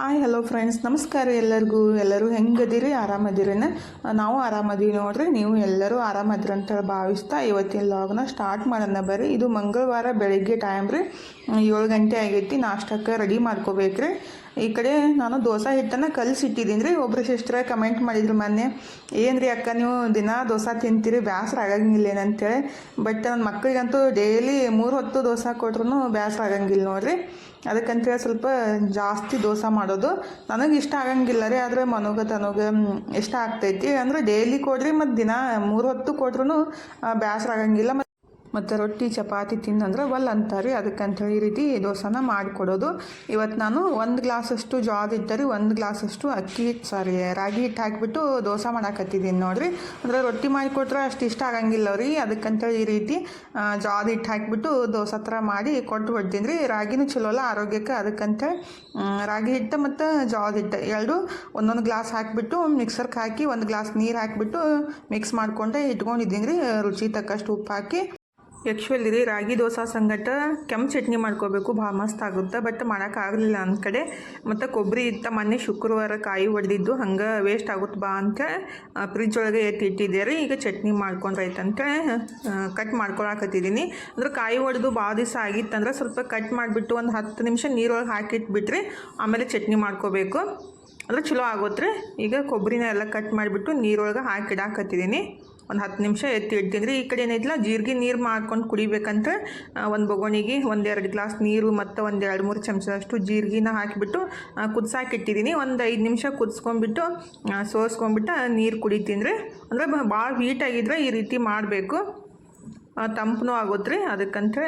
Hi hello friends ನಮಸ್ಕಾರ ಎಲ್ಲರಿಗೂ. ಎಲ್ಲರೂ ಹೆಂಗದಿರಿ? ಆರಾಮದಿರೇನ? ನಾವು ಆರಾಮದೀವಿ ನೋಡ್ರಿ. ನೀವು ಎಲ್ಲರೂ ಆರಾಮದಿರಿ ಅಂತ ಭಾವಿಸ್ತಾ ಇವತ್ತಿನ ಲಾಗ್ನ ಸ್ಟಾರ್ಟ್ ಮಾಡೋಣ ಬರ್ರಿ. ಇದು ಮಂಗಳವಾರ ಬೆಳಿಗ್ಗೆ ಟೈಮ್ ರೀ. ಏಳು ಗಂಟೆ ಆಗೈತಿ. ನಾಷ್ಟಕ್ಕೆ ರೆಡಿ ಮಾಡ್ಕೋಬೇಕ್ರಿ. ಈ ಕಡೆ ನಾನು ದೋಸೆ ಹಿಟ್ಟನ್ನು ಕಲಿಸಿಟ್ಟಿದ್ದೀನಿ ರೀ. ಒಬ್ಬರು ಸಿಸ್ಟ್ರ ಕಮೆಂಟ್ ಮಾಡಿದ್ರು ಮೊನ್ನೆ. ಏನು ರೀ ಅಕ್ಕ, ನೀವು ದಿನ ದೋಸೆ ತಿಂತೀರಿ? ಬೇಸರ ಆಗಂಗಿಲ್ಲ ಏನಂತೇಳಿ ಬಟ್ ನನ್ನ ಮಕ್ಕಳಿಗಂತೂ ಡೈಲಿ ಮೂರು ಹೊತ್ತು ದೋಸೆ ಕೊಟ್ರು ಬೇಸರ ಆಗಂಗಿಲ್ಲ ನೋಡ್ರಿ. ಅದಕ್ಕಂತೇಳಿ ಸ್ವಲ್ಪ ಜಾಸ್ತಿ ದೋಸೆ ಮಾಡೋದು ನನಗೆ ಇಷ್ಟ ಆಗಂಗಿಲ್ಲ ರೀ, ಆದರೆ ಮನೋಗ ತನಗ ಇಷ್ಟ ಆಗ್ತೈತಿ. ಅಂದರೆ ಡೈಲಿ ಕೊಡ್ರಿ, ಮತ್ತು ದಿನ ಮೂರು ಹೊತ್ತು ಕೊಟ್ರು ಬೇಸರ ಆಗಂಗಿಲ್ಲ. ಮತ್ತು ಮತ್ತು ರೊಟ್ಟಿ ಚಪಾತಿ ತಿನ್ನಂದ್ರೆ ಒಲ್ ಅಂತಾರೆ ಅಂಥೇಳಿ ಈ ರೀತಿ ದೋಸೆನ ಮಾಡಿಕೊಡೋದು. ಇವತ್ತು ನಾನು ಒಂದು ಗ್ಲಾಸಷ್ಟು ಜಾರ್ ಇಟ್ಟರೆ ಒಂದು ಗ್ಲಾಸಷ್ಟು ಅಕ್ಕಿ ಸಾರಿ ರಾಗಿ ಹಿಟ್ಟು ಹಾಕಿಬಿಟ್ಟು ದೋಸೆ ಮಾಡಾಕತ್ತಿದ್ದೀನಿ ನೋಡಿರಿ. ಅಂದರೆ ರೊಟ್ಟಿ ಮಾಡಿಕೊಟ್ರೆ ಅಷ್ಟು ಇಷ್ಟ ಆಗಂಗಿಲ್ಲ ಅವ್ರಿ ಅದಕ್ಕಂಥೇಳಿ ಈ ರೀತಿ ಜಾರ್ ಹಿಟ್ಟು ಹಾಕಿಬಿಟ್ಟು ದೋಸೆ ಥರ ಮಾಡಿ ಕೊಟ್ಟು ಬಿಡ್ತೀನಿ ರೀ. ರಾಗಿನೂ ಚಲೋ ಅಲ್ಲ ಆರೋಗ್ಯಕ್ಕೆ ಅದಕ್ಕಂತೇಳಿ ಮ್, ರಾಗಿ ಹಿಟ್ಟು ಮತ್ತು ಜಾರ್ ಹಿಟ್ಟು ಎರಡು ಒಂದೊಂದು ಗ್ಲಾಸ್ ಹಾಕಿಬಿಟ್ಟು ಮಿಕ್ಸರ್ಗೆ ಹಾಕಿ ಒಂದು ಗ್ಲಾಸ್ ನೀರು ಹಾಕಿಬಿಟ್ಟು ಮಿಕ್ಸ್ ಮಾಡಿಕೊಂಡೆ ಇಟ್ಕೊಂಡಿದ್ದೀನಿ ರೀ. ರುಚಿ ತಕ್ಕಷ್ಟು ಉಪ್ಪು ಹಾಕಿ. ಆ್ಯಕ್ಚುಲಿ ರೀ ರಾಗಿ ದೋಸೆ ಸಂಗಟ ಕೆಂಪು ಚಟ್ನಿ ಮಾಡ್ಕೋಬೇಕು. ಭಾಳ ಮಸ್ತ್ ಆಗುತ್ತೆ. ಬಟ್ ಮಾಡೋಕ್ಕಾಗಲಿಲ್ಲ ಅಂದ ಕಡೆ. ಮತ್ತು ಕೊಬ್ಬರಿ ಇತ್ತ ಮೊನ್ನೆ ಶುಕ್ರವಾರ ಕಾಯಿ ಹೊಡೆದಿದ್ದು ಹಂಗೆ ವೇಸ್ಟ್ ಆಗುತ್ತೆ ಬಾ ಅಂತ ಫ್ರಿಜ್ ಒಳಗೆ ಎತ್ತಿ ಇಟ್ಟಿದ್ದೆ ರೀ. ಈಗ ಚಟ್ನಿ ಮಾಡ್ಕೊಂಡ್ರೈತೆ ಕಟ್ ಮಾಡ್ಕೊಳಕತ್ತಿದ್ದೀನಿ ಅಂದ್ರೆ ಕಾಯಿ ಹೊಡೆದು ಭಾಳ ದಿವಸ ಆಗಿತ್ತಂದ್ರೆ ಸ್ವಲ್ಪ ಕಟ್ ಮಾಡಿಬಿಟ್ಟು ಒಂದು ಹತ್ತು ನಿಮಿಷ ನೀರೊಳಗೆ ಹಾಕಿಟ್ಬಿಟ್ರಿ. ಆಮೇಲೆ ಚಟ್ನಿ ಮಾಡ್ಕೋಬೇಕು. ಅಂದರೆ ಚಲೋ ಆಗುತ್ತೆ ಈಗ ಕೊಬ್ಬರಿನ ಎಲ್ಲ ಕಟ್ ಮಾಡಿಬಿಟ್ಟು ನೀರೊಳಗೆ ಹಾಕಿ ಇಡಾಕತ್ತಿದ್ದೀನಿ ಒಂದು ಹತ್ತು ನಿಮಿಷ ಎತ್ತಿ ಇಡ್ತೀನಿ ಈ ಕಡೆ ಏನಿದ್ಲ ಜೀರಿಗೆ ನೀರು ಮಾಡ್ಕೊಂಡು ಕುಡಿಬೇಕಂತ ಒಂದು ಬೊಗೋಣಿಗೆ ಒಂದೆರಡು ಗ್ಲಾಸ್ ನೀರು ಮತ್ತು ಒಂದು ಎರಡು ಮೂರು ಚಮಚದಷ್ಟು ಜೀರಿಗೆನ ಹಾಕಿಬಿಟ್ಟು ಕುದಿಸಾಕಿಟ್ಟಿದ್ದೀನಿ ಒಂದು ಐದು ನಿಮಿಷ ಕುದಿಸ್ಕೊಂಡ್ಬಿಟ್ಟು ಸೋಸ್ಕೊಂಡ್ಬಿಟ್ಟು ನೀರು ಕುಡಿತೀನಿ ರೀ. ಅಂದರೆ ಭಾಳ ಹೀಟಾಗಿದ್ರೆ ಈ ರೀತಿ ಮಾಡಬೇಕು. ತಂಪನೂ ಆಗುತ್ತೆ ರೀ ಅದಕ್ಕಂತ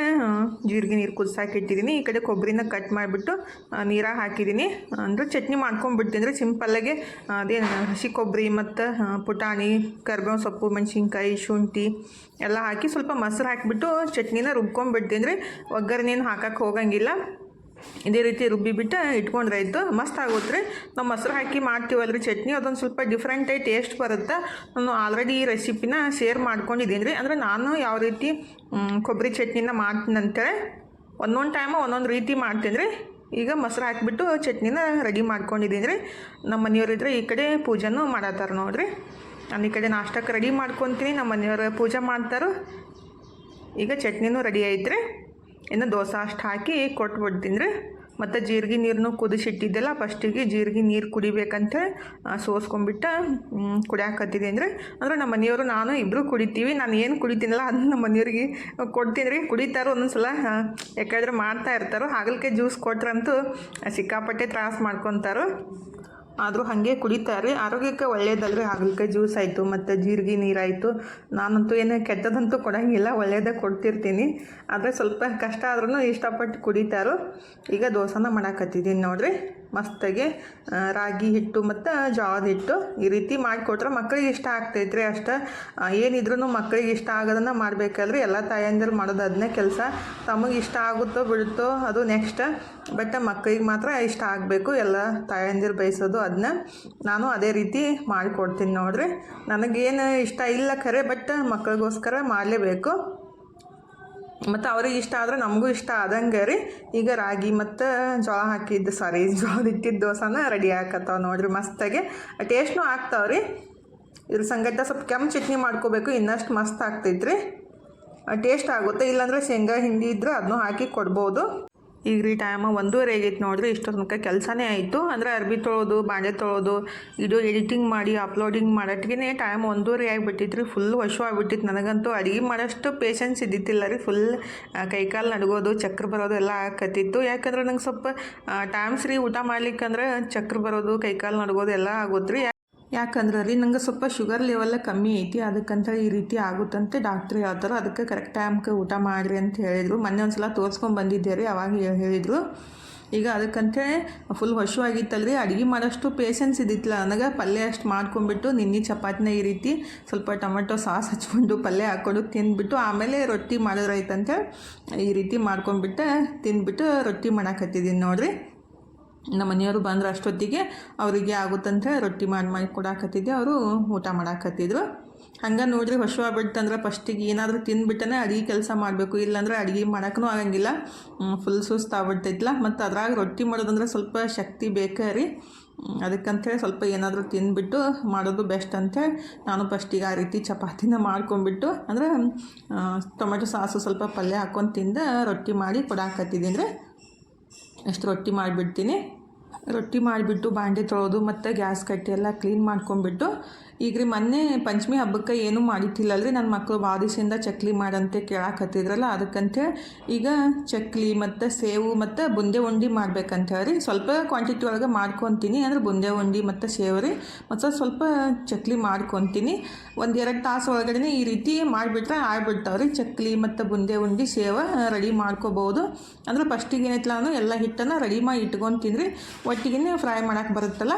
ಜೀರಿಗೆ ನೀರು ಕುದಿಸಾಕಿ ಇಟ್ಟಿದ್ದೀನಿ ಈ ಕಡೆ ಕೊಬ್ಬರಿನ ಕಟ್ ಮಾಡಿಬಿಟ್ಟು ನೀರಾಗ ಹಾಕಿದ್ದೀನಿ ಅಂದರೆ ಚಟ್ನಿ ಮಾಡ್ಕೊಂಡ್ಬಿಡ್ತೀನಿ ರೀ ಸಿಂಪಲ್ಲಾಗೆ ಅದೇನು ಹಸಿ ಕೊಬ್ಬರಿ ಮತ್ತು ಪುಟಾಣಿ, ಕರ್ಬೇವು ಸೊಪ್ಪು, ಮೆಣಸಿನ್ಕಾಯಿ, ಶುಂಠಿ ಎಲ್ಲ ಹಾಕಿ ಸ್ವಲ್ಪ ಮೊಸರು ಹಾಕಿಬಿಟ್ಟು ಚಟ್ನಿನ ರುಬ್ಕೊಂಡ್ಬಿಡ್ತೀನಿ ರೀ. ಒಗ್ಗರಣೆಏನು ಹಾಕಕ್ಕೆ ಹೋಗಂಗಿಲ್ಲ. ಇದೇ ರೀತಿ ರುಬ್ಬಿಬಿಟ್ಟು ಇಟ್ಕೊಂಡ್ರೆ ಆಯಿತು. ಮಸ್ತ್ ಆಗುತ್ತೆ ರೀ ನಾವು ಮೊಸರು ಹಾಕಿ ಮಾಡ್ತೀವಲ್ರಿ. ಚಟ್ನಿ ಅದೊಂದು ಸ್ವಲ್ಪ ಡಿಫ್ರೆಂಟಾಗಿ ಟೇಸ್ಟ್ ಬರುತ್ತೆ. ನಾನು ಆಲ್ರೆಡಿ ಈ ರೆಸಿಪಿನ ಶೇರ್ ಮಾಡ್ಕೊಂಡಿದ್ದೀನಿ ರೀ. ಅಂದರೆ ನಾನು ಯಾವ ರೀತಿ ಕೊಬ್ಬರಿ ಚಟ್ನಿನ ಮಾಡ್ತೀನಿ ಅಂತೇಳಿ ಒಂದೊಂದು ಟೈಮು ಒಂದೊಂದು ರೀತಿ ಮಾಡ್ತೀನಿ ರೀ. ಈಗ ಮೊಸರು ಹಾಕಿಬಿಟ್ಟು ಚಟ್ನಿನ ರೆಡಿ ಮಾಡ್ಕೊಂಡಿದ್ದೀನಿ ರೀ. ನಮ್ಮ ಮನೆಯವರಿದ್ರೆ ಈ ಕಡೆ ಪೂಜೆನೂ ಮಾಡತ್ತಾರ ನೋಡ್ರಿ. ನಾನು ಈ ಕಡೆ ನಾಷ್ಟಕ್ಕೆ ರೆಡಿ ಮಾಡ್ಕೊತೀನಿ. ನಮ್ಮ ಮನೆಯವರು ಪೂಜೆ ಮಾಡ್ತಾರೋ. ಈಗ ಚಟ್ನಿನೂ ರೆಡಿ ಐತ್ರಿ. ಇನ್ನು ದೋಸೆ ಅಷ್ಟು ಹಾಕಿ ಕೊಟ್ಬಿಡ್ತೀನಿ ರೀ. ಮತ್ತು ಜೀರಿಗೆ ನೀರನ್ನು ಕುದಿಸಿಟ್ಟಿದ್ದೆಲ್ಲ ಫಸ್ಟಿಗೆ ಜೀರಿಗೆ ನೀರು ಕುಡಿಬೇಕಂತ ಸೋಸ್ಕೊಂಡ್ಬಿಟ್ಟು ಕುಡಿಯಾಕತ್ತಿದೆ ಅಂದರೆ ಅಂದ್ರೆ ನಮ್ಮ ಮನೆಯವರು ನಾನು ಇಬ್ಬರು ಕುಡಿತೀವಿ, ನಾನು ಏನು ಕುಡಿತೀನಲ್ಲ ಅದನ್ನ ನಮ್ಮ ಮನೆಯವ್ರಿಗೆ ಕೊಡ್ತೀನಿ ರೀ. ಕುಡಿತಾರೋ ಒಂದೊಂದು ಸಲ ಯಾಕಂದ್ರೆ ಮಾಡ್ತಾ ಇರ್ತಾರೋ, ಹಾಗಲಕಾಯಿ ಜ್ಯೂಸ್ ಕೊಟ್ರಂತೂ ಸಿಕ್ಕಾಪಟ್ಟೆ ತ್ರಾಸ ಮಾಡ್ಕೊತಾರೋ. ಆದರೂ ಹಾಗೆ ಕುಡಿತಾರೆ ಆರೋಗ್ಯಕ್ಕೆ ಒಳ್ಳೇದಲ್ರಿ. ಹಾಗಲಕಾಯಿ ಜ್ಯೂಸ್ ಆಯಿತು, ಮತ್ತು ಜೀರಿಗೆ ನೀರಾಯಿತು ನಾನಂತೂ ಏನು ಕೆಟ್ಟದಂತೂ ಕೊಡೋಂಗಿಲ್ಲ ಒಳ್ಳೆಯದೇ ಕೊಡ್ತಿರ್ತೀನಿ. ಆದರೆ ಸ್ವಲ್ಪ ಕಷ್ಟ ಆದ್ರೂ ಇಷ್ಟಪಟ್ಟು ಕುಡಿತಾರೋ ಈಗ ದೋಸೆನ ಮಾಡಾಕತ್ತಿದ್ದೀನಿ ನೋಡ್ರಿ. ಮಸ್ತಾಗಿ ರಾಗಿ ಹಿಟ್ಟು ಮತ್ತು ಜೋಳದ ಹಿಟ್ಟು ಈ ರೀತಿ ಮಾಡಿಕೊಟ್ರೆ ಮಕ್ಕಳಿಗೆ ಇಷ್ಟ ಆಗ್ತೈತ್ರಿ ಅಷ್ಟು. ಏನಿದ್ರೂ ಮಕ್ಕಳಿಗೆ ಇಷ್ಟ ಆಗೋದನ್ನು ಮಾಡಬೇಕಲ್ರಿ. ಎಲ್ಲ ತಾಯಂದಿರು ಮಾಡೋದು ಅದನ್ನೇ ಕೆಲಸ. ತಮಗೆ ಇಷ್ಟ ಆಗುತ್ತೋ ಬಿಡುತ್ತೋ ಅದು ನೆಕ್ಸ್ಟ್ ಬಟ್ ಮಕ್ಕಳಿಗೆ ಮಾತ್ರ ಇಷ್ಟ ಆಗಬೇಕು. ಎಲ್ಲ ತಾಯಂದಿರು ಬಯಸೋದು ಅದನ್ನ ನಾನು ಅದೇ ರೀತಿ ಮಾಡಿಕೊಡ್ತೀನಿ ನೋಡ್ರಿ. ನನಗೇನು ಇಷ್ಟ ಇಲ್ಲ ಖರೆ ಬಟ್ ಮಕ್ಕಳಿಗೋಸ್ಕರ ಮಾಡಲೇಬೇಕು. ಮತ್ತು ಅವ್ರಿಗೆ ಇಷ್ಟ ಆದ್ರೆ ನಮಗೂ ಇಷ್ಟ ಆದಂಗೆ ರೀ. ಈಗ ರಾಗಿ ಮತ್ತು ಜೋಳ ಹಾಕಿದ್ದು ಸಾರಿ ಜೋಳ ಇಟ್ಟಿದ್ದ ದೋಸೆನ ರೆಡಿ ಹಾಕತ್ತಾವ ನೋಡ್ರಿ, ಮಸ್ತಾಗಿ. ಟೇಸ್ಟ್ನೂ ರೀ. ಇದ್ರ ಸಂಗಟ ಸ್ವಲ್ಪ ಕೆಂಪು ಚಟ್ನಿ ಮಾಡ್ಕೋಬೇಕು, ಇನ್ನಷ್ಟು ಮಸ್ತ್ ಆಗ್ತೈತ್ರಿ. ಟೇಸ್ಟ್ ಆಗುತ್ತೆ. ಇಲ್ಲಾಂದರೆ ಶೇಂಗಾ ಹಿಂಡಿ ಇದ್ರೆ ಅದನ್ನೂ ಹಾಕಿ ಕೊಡ್ಬೋದು. ಈಗ ರೀ ಟೈಮ ಒಂದೂವರೆ ಆಗೈತೆ ನೋಡ್ರಿ ಇಷ್ಟು ತನಕ ಕೆಲಸನೇ ಆಯಿತು. ಅಂದರೆ ಅರ್ಬಿ ತೊಳೋದು, ಬಾಂಡೆ ತೊಳೋದು, ಇದು ಎಡಿಟಿಂಗ್ ಮಾಡಿ ಅಪ್ಲೋಡಿಂಗ್ ಮಾಡೋಟ್ಟಿಗೆ ಟೈಮ್ ಒಂದೂವರೆ ಆಗಿಬಿಟ್ಟಿತ್ತು ರೀ ಫುಲ್ ವಶು ಆಗಿಬಿಟ್ಟಿತ್ತು. ನನಗಂತೂ ಅಡುಗೆ ಮಾಡೋಷ್ಟು ಪೇಷನ್ಸ್ ಇದ್ದಿತ್ತಿಲ್ಲ ರೀ ಫುಲ್ ಕೈಕಾಲು ನಡಗೋದು, ಚಕ್ರ ಬರೋದು ಎಲ್ಲ ಆಗತ್ತಿತ್ತು ಯಾಕಂದ್ರೆ ನಂಗೆ ಸ್ವಲ್ಪ ಟೈಮ್ ರೀ ಊಟ ಮಾಡ್ಲಿಕ್ಕಂದ್ರೆ ಚಕ್ರ ಬರೋದು, ಕೈಕಾಲು ನಡಗೋದು ಎಲ್ಲ ಆಗುತ್ತೆ ಯಾಕಂದ್ರೆ ರೀ ನಂಗೆ ಸ್ವಲ್ಪ ಶುಗರ್ ಲೆವೆಲ್ಲ ಕಮ್ಮಿ ಐತಿ, ಅದಕ್ಕಂತ ಈ ರೀತಿ ಆಗುತ್ತಂತೆ ಡಾಕ್ಟ್ರ್ ಹೇಳ್ತಾರೆ ಅದಕ್ಕೆ ಕರೆಕ್ಟ್ ಟೈಮ್ಗೆ ಊಟ ಮಾಡಿರಿ ಅಂತ ಹೇಳಿದರು. ಮೊನ್ನೆ ಒಂದು ಸಲ ತೋರಿಸ್ಕೊಂಡು ಬಂದಿದ್ದೆ ರೀ ಅವಾಗ ಹೇಳಿದರು. ಈಗ ಅದಕ್ಕಂತೇಳಿ ಫುಲ್ ಹಶು ಆಗಿತ್ತಲ್ರಿ ಅಡುಗೆ ಮಾಡೋಷ್ಟು ಪೇಷನ್ಸ್ ಇದ್ದಿತ್ತಲ್ಲ, ನನಗೆ ಪಲ್ಯ ಅಷ್ಟು ಮಾಡ್ಕೊಂಡ್ಬಿಟ್ಟು, ನಿನ್ನೆ ಚಪಾತಿನ ಈ ರೀತಿ ಸ್ವಲ್ಪ ಟೊಮೆಟೊ ಸಾಸ್ ಹಚ್ಕೊಂಡು ಪಲ್ಯ ಹಾಕ್ಕೊಂಡು ತಿಂದ್ಬಿಟ್ಟು, ಆಮೇಲೆ ರೊಟ್ಟಿ ಮಾಡಿದ್ರೈತಂತೆ ಈ ರೀತಿ ಮಾಡ್ಕೊಂಡ್ಬಿಟ್ಟು, ತಿಂದ್ಬಿಟ್ಟು ರೊಟ್ಟಿ ಮಾಡೋಕತ್ತಿದ್ದೀನಿ ನೋಡ್ರಿ. ನಮ್ಮ ಮನೆಯವರು ಬಂದ್ರೆ ಅಷ್ಟೊತ್ತಿಗೆ ಅವರಿಗೆ ಆಗುತ್ತಂತ ರೊಟ್ಟಿ ಮಾಡಿ ಮಾಡಿ ಕೊಡಾಕತ್ತಿದ್ದೆ. ಅವರು ಊಟ ಮಾಡಾಕತ್ತಿದ್ರು. ಹಂಗೆ ನೋಡ್ರಿ ಹಸುವಾಗ್ಬಿಡ್ತಂದ್ರೆ ಫಸ್ಟಿಗೆ ಏನಾದರೂ ತಿಂದುಬಿಟ್ಟನೆ ಅಡುಗೆ ಕೆಲಸ ಮಾಡಬೇಕು. ಇಲ್ಲಾಂದ್ರೆ ಅಡುಗೆ ಮಾಡೋಕ್ಕೂ ಆಗಂಗಿಲ್ಲ. ಫುಲ್ ಸುಸ್ತು ಆಗ್ಬಿಡ್ತೈತಿಲ್ಲ ಮತ್ತು ಅದ್ರಾಗ ರೊಟ್ಟಿ ಮಾಡೋದಂದ್ರೆ ಸ್ವಲ್ಪ ಶಕ್ತಿ ಬೇಕೇ ರೀ. ಅದಕ್ಕಂಥೇಳಿ ಸ್ವಲ್ಪ ಏನಾದರೂ ತಿಂದುಬಿಟ್ಟು ಮಾಡೋದು ಬೆಸ್ಟ್ ಅಂತೇಳಿ ನಾನು ಫಸ್ಟಿಗೆ ಆ ರೀತಿ ಚಪಾತಿನ ಮಾಡ್ಕೊಂಡ್ಬಿಟ್ಟು ಅಂದ್ರೆ ಟೊಮೆಟೊ ಸಾಸು ಸ್ವಲ್ಪ ಪಲ್ಯ ಹಾಕ್ಕೊಂಡು ತಿಂದು ರೊಟ್ಟಿ ಮಾಡಿ ಕೊಡಾಕತ್ತಿದ್ದೀನಿ ರೀ. ಎಷ್ಟು ರೊಟ್ಟಿ ಮಾಡಿಬಿಡ್ತೀನಿ. ರೊಟ್ಟಿ ಮಾಡಿಬಿಟ್ಟು ಬಾಂಡೆ ತೊಳೆದು ಮತ್ತು ಗ್ಯಾಸ್ ಕಟ್ಟಿ ಎಲ್ಲ ಕ್ಲೀನ್ ಮಾಡ್ಕೊಂಬಿಟ್ಟು ಈಗ ರೀ ಮೊನ್ನೆ ಪಂಚಮಿ ಹಬ್ಬಕ್ಕೆ ಏನೂ ಮಾಡಿಟ್ಟಿಲ್ಲಲ್ರಿ ನನ್ನ ಮಕ್ಕಳು ದಿವಸದಿಂದ ಚಕ್ಲಿ ಮಾಡಂತೆ ಕೇಳಾಕತ್ತಿದ್ರಲ್ಲ ಅದಕ್ಕಂತೇಳಿ ಈಗ ಚಕ್ಲಿ ಮತ್ತು ಸೇವು ಮತ್ತು ಬುಂದೆ ಉಂಡೆ ಮಾಡ್ಬೇಕಂತ ಹೇಳಿ ಸ್ವಲ್ಪ ಕ್ವಾಂಟಿಟಿ ಒಳಗೆ ಮಾಡ್ಕೊತೀನಿ. ಅಂದ್ರೆ ಬುಂದೆ ಉಂಡೆ ಮತ್ತು ಸೇವು ರೀ. ಮತ್ತು ಸ್ವಲ್ಪ ಚಕ್ಲಿ ಮಾಡ್ಕೊತೀನಿ. ಒಂದು ಎರಡು ತಾಸು ಒಳಗಡೆ ಈ ರೀತಿ ಮಾಡಿಬಿಟ್ರೆ ಆಗ್ಬಿಡ್ತಾವ್ರಿ. ಚಕ್ಲಿ ಮತ್ತು ಬುಂದೆ ಉಂಡೆ ಸೇವ ರೆಡಿ ಮಾಡ್ಕೋಬೋದು. ಅಂದ್ರೆ ಫಸ್ಟಿಗೆ ಏನೈತಲ್ಲ ಎಲ್ಲ ಹಿಟ್ಟನ್ನು ರೆಡಿ ಮಾಡಿ ಇಟ್ಕೊತೀನಿ ರೀ. ಒಟ್ಟಿಗೆ ಫ್ರೈ ಮಾಡೋಕೆ ಬರುತ್ತಲ್ಲ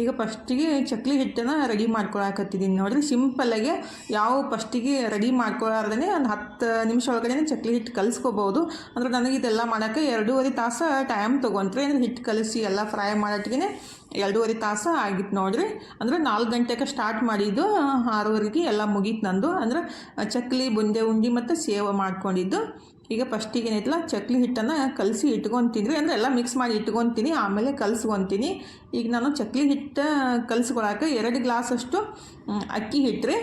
ಈಗ ಫಸ್ಟಿಗೆ ಚಕ್ಲಿ ಹಿಟ್ಟನ್ನು ರೆಡಿ ಮಾಡ್ಕೊಳಕತ್ತಿದ್ದೀನಿ ನೋಡಿರಿ ಸಿಂಪಲ್ಲಾಗಿ ಯಾವ ಫಸ್ಟಿಗೆ ರೆಡಿ ಮಾಡ್ಕೊಳಾರ್ದೇ ಒಂದು ಹತ್ತು ನಿಮಿಷ ಒಳಗಡೆ ಚಕ್ಲಿ ಹಿಟ್ಟು ಕಲಿಸ್ಕೋಬೋದು. ಅಂದ್ರೆ ನನಗೆ ಇದೆಲ್ಲ ಮಾಡೋಕ್ಕೆ ಎರಡೂವರೆ ತಾಸು ಟೈಮ್ ತೊಗೊಂತ್ರಿ ಅಂದರೆ ಹಿಟ್ಟು ಕಲಿಸಿ ಎಲ್ಲ ಫ್ರೈ ಮಾಡೋಟ್ಟಿಗೆ ಎರಡೂವರೆ ತಾಸು ಆಗಿತ್ತು ನೋಡಿರಿ. ಅಂದರೆ ನಾಲ್ಕು ಗಂಟೆಗೆ ಸ್ಟಾರ್ಟ್ ಮಾಡಿದ್ದು, ಆರೂವರೆಗೆ ಎಲ್ಲ ಮುಗೀತು ನಂದು. ಅಂದ್ರೆ ಚಕ್ಲಿ, ಬುಂದೆ, ಉಂಡೆ ಮತ್ತು ಸೇವ ಮಾಡ್ಕೊಂಡಿದ್ದು. ಈಗ ಫಸ್ಟಿಗೆ ಏನೈತಲ್ಲ ಚಕ್ಲಿ ಹಿಟ್ಟನ್ನು ಕಲಸಿ ಇಟ್ಕೊತೀನಿ. ಅಂದರೆ ಎಲ್ಲ ಮಿಕ್ಸ್ ಮಾಡಿ ಇಟ್ಕೊತೀನಿ, ಆಮೇಲೆ ಕಲಸ್ಕೊತೀನಿ. ಈಗ ನಾನು ಚಕ್ಲಿ ಹಿಟ್ಟು ಕಲಸ್ಕೊಳಕ್ಕೆ ಎರಡು ಗ್ಲಾಸಷ್ಟು ಅಕ್ಕಿ ಹಿಟ್ಟು ರೀ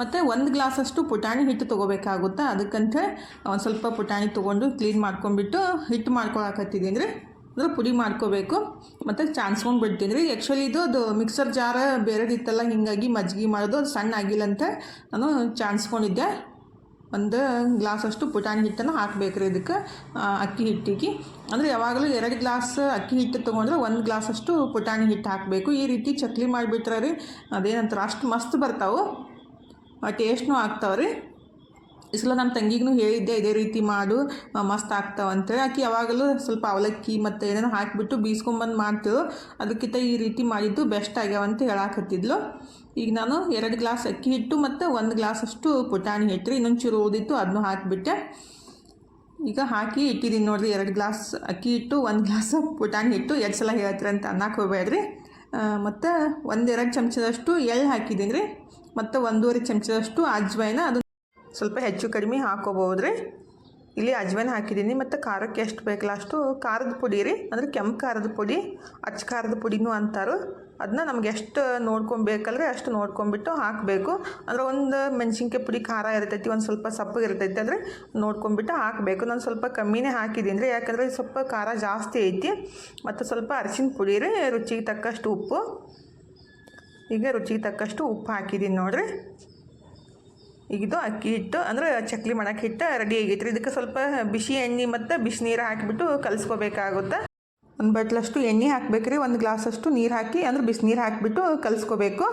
ಮತ್ತು ಒಂದು ಗ್ಲಾಸಷ್ಟು ಪುಟಾಣಿ ಹಿಟ್ಟು ತೊಗೋಬೇಕಾಗುತ್ತೆ? ಅದಕ್ಕಂತ ಸ್ವಲ್ಪ ಪುಟಾಣಿ ತೊಗೊಂಡು ಕ್ಲೀನ್ ಮಾಡ್ಕೊಂಡ್ಬಿಟ್ಟು ಹಿಟ್ಟು ಮಾಡ್ಕೊಳಕತ್ತಿದ್ದೀನಿ ಅಂದರೆ ಪುಡಿ ಮಾಡ್ಕೋಬೇಕು. ಮತ್ತು ಚಾನ್ಸ್ಕೊಂಡು ಬಿಡ್ತೀನಿ ರೀ ಆ್ಯಕ್ಚುಲಿ ಇದು ಅದು ಮಿಕ್ಸರ್ ಜಾರ ಬೇರೆದಿತ್ತಲ್ಲ, ಹೀಗಾಗಿ ಮಜ್ಜಿಗೆ ಮಾಡೋದು ಅದು ಸಣ್ಣ ಆಗಿಲ್ಲ ಅಂತ ನಾನು ಚಾನ್ಸ್ಕೊಂಡಿದ್ದೆ. ಒಂದು ಗ್ಲಾಸಷ್ಟು ಪುಟಾಣಿ ಹಿಟ್ಟನ್ನು ಹಾಕ್ಬೇಕ್ರಿ ಇದಕ್ಕೆ ಅಕ್ಕಿ ಹಿಟ್ಟಿಗೆ. ಅಂದರೆ ಯಾವಾಗಲೂ ಎರಡು ಗ್ಲಾಸ್ ಅಕ್ಕಿ ಹಿಟ್ಟು ತೊಗೊಂಡ್ರೆ ಒಂದು ಗ್ಲಾಸಷ್ಟು ಪುಟಾಣಿ ಹಿಟ್ಟು ಹಾಕಬೇಕು. ಈ ರೀತಿ ಚಕ್ಲಿ ಮಾಡಿಬಿಟ್ರೆ ರೀ, ಅದೇನಂತಾರೆ ಅಷ್ಟು ಮಸ್ತ್ ಬರ್ತಾವೆ. ಟೇಸ್ಟ್ನೂ ಆಗ್ತಾವೆ ರೀ. ಈ ಸಲ ನನ್ನ ತಂಗಿಗೂ ಹೇಳಿದ್ದೆ, ಇದೇ ರೀತಿ ಮಾಡು ಮಸ್ತ್ ಆಗ್ತಾವೆ ಅಂತೇಳಿ. ಆಕೆ ಯಾವಾಗಲೂ ಸ್ವಲ್ಪ ಅವಲಕ್ಕಿ ಮತ್ತು ಏನೇನೋ ಹಾಕಿಬಿಟ್ಟು ಬೀಸ್ಕೊಂಬಂದು ಮಾಡ್ತೇವೆ ಅದಕ್ಕಿಂತ ಈ ರೀತಿ ಮಾಡಿದ್ದು ಬೆಸ್ಟ್ ಆಗ್ಯಾವಂತ ಹೇಳಾಕತ್ತಿದ್ಲು. ಈಗ ನಾನು ಎರಡು ಗ್ಲಾಸ್ ಅಕ್ಕಿ ಹಿಟ್ಟು ಮತ್ತು ಒಂದು ಗ್ಲಾಸಷ್ಟು ಪುಟಾಣಿ ಹಿಟ್ಟು ರೀ. ಇನ್ನೊಂದು ಚೂರು ಓದಿತ್ತು ಅದನ್ನು ಹಾಕಿಬಿಟ್ಟೆ. ಈಗ ಹಾಕಿ ಇಟ್ಟಿದ್ದೀನಿ ನೋಡಿರಿ, ಎರಡು ಗ್ಲಾಸ್ ಅಕ್ಕಿ ಹಿಟ್ಟು, ಒಂದು ಗ್ಲಾಸ್ ಪುಟಾಣಿ ಹಿಟ್ಟು. ಎರಡು ಸಲ ಅಂತ ಅನ್ನಕ್ಕೆ ಹೋಗ್ಬೇಡ್ರಿ. ಮತ್ತು ಒಂದೆರಡು ಚಮಚದಷ್ಟು ಎಳ್ಳು ಹಾಕಿದ್ದೀನಿ ರೀ. ಮತ್ತು ಒಂದೂವರೆ ಚಮಚದಷ್ಟು ಅಜ್ವೈನ ಅದು ಸ್ವಲ್ಪ ಹೆಚ್ಚು ಕಡಿಮೆ ಹಾಕೋಬೋದು ರೀ. ಇಲ್ಲಿ ಅಜ್ವೈನ್ ಹಾಕಿದ್ದೀನಿ ಮತ್ತು ಖಾರಕ್ಕೆ ಎಷ್ಟು ಬೇಕಲ್ಲ ಅಷ್ಟು ಖಾರದ ಪುಡಿ ರೀ. ಅಂದರೆ ಕೆಂಪು ಖಾರದ ಪುಡಿ, ಅಚ್ಚ ಖಾರದ ಪುಡಿನೂ ಅಂತಾರು. ಅದನ್ನ ನಮ್ಗೆ ಎಷ್ಟು ನೋಡ್ಕೊಬೇಕಲ್ರಿ ಅಷ್ಟು ನೋಡ್ಕೊಂಬಿಟ್ಟು ಹಾಕಬೇಕು. ಅಂದ್ರೆ ಒಂದು ಮೆಣಸಿನ್ಕಾಯಿ ಪುಡಿ ಖಾರ ಇರ್ತೈತಿ, ಒಂದು ಸ್ವಲ್ಪ ಸಪ್ಪಗೆ ಇರ್ತೈತಿ ಅಂದರೆ ನೋಡ್ಕೊಂಬಿಟ್ಟು ಹಾಕಬೇಕು. ನಾನು ಸ್ವಲ್ಪ ಕಮ್ಮಿನೇ ಹಾಕಿದ್ದೀನಿ ರೀ ಯಾಕಂದರೆ ಸ್ವಲ್ಪ ಖಾರ ಜಾಸ್ತಿ ಐತಿ. ಮತ್ತು ಸ್ವಲ್ಪ ಅರಿಶಿನ ಪುಡಿ ರೀ ರುಚಿಗೆ ತಕ್ಕಷ್ಟು ಉಪ್ಪು. ಈಗ ರುಚಿಗೆ ತಕ್ಕಷ್ಟು ಉಪ್ಪು ಹಾಕಿದ್ದೀನಿ ನೋಡಿರಿ. ಈಗ ಇದು ಅಕ್ಕಿ ಹಿಟ್ಟು, ಅಂದ್ರೆ ಚಕ್ಲಿ ಮಾಡಕ್ಕೆ ಹಿಟ್ಟು ರೆಡಿ ಆಗೈತೆ ರೀ ಇದಕ್ಕೆ ಸ್ವಲ್ಪ ಬಿಸಿ ಎಣ್ಣೆ ಮತ್ತು ಬಿಸಿನೀರು ಹಾಕಿಬಿಟ್ಟು ಕಲಿಸ್ಕೋಬೇಕಾಗುತ್ತೆ. ಒಂದು ಬಟ್ಲಷ್ಟು ಎಣ್ಣೆ ಹಾಕಬೇಕ್ರಿ, ಒಂದು ಗ್ಲಾಸಷ್ಟು ನೀರು ಹಾಕಿ, ಅಂದ್ರೆ ಬಿಸಿನೀರು ಹಾಕಿಬಿಟ್ಟು ಕಲಿಸ್ಕೋಬೇಕು.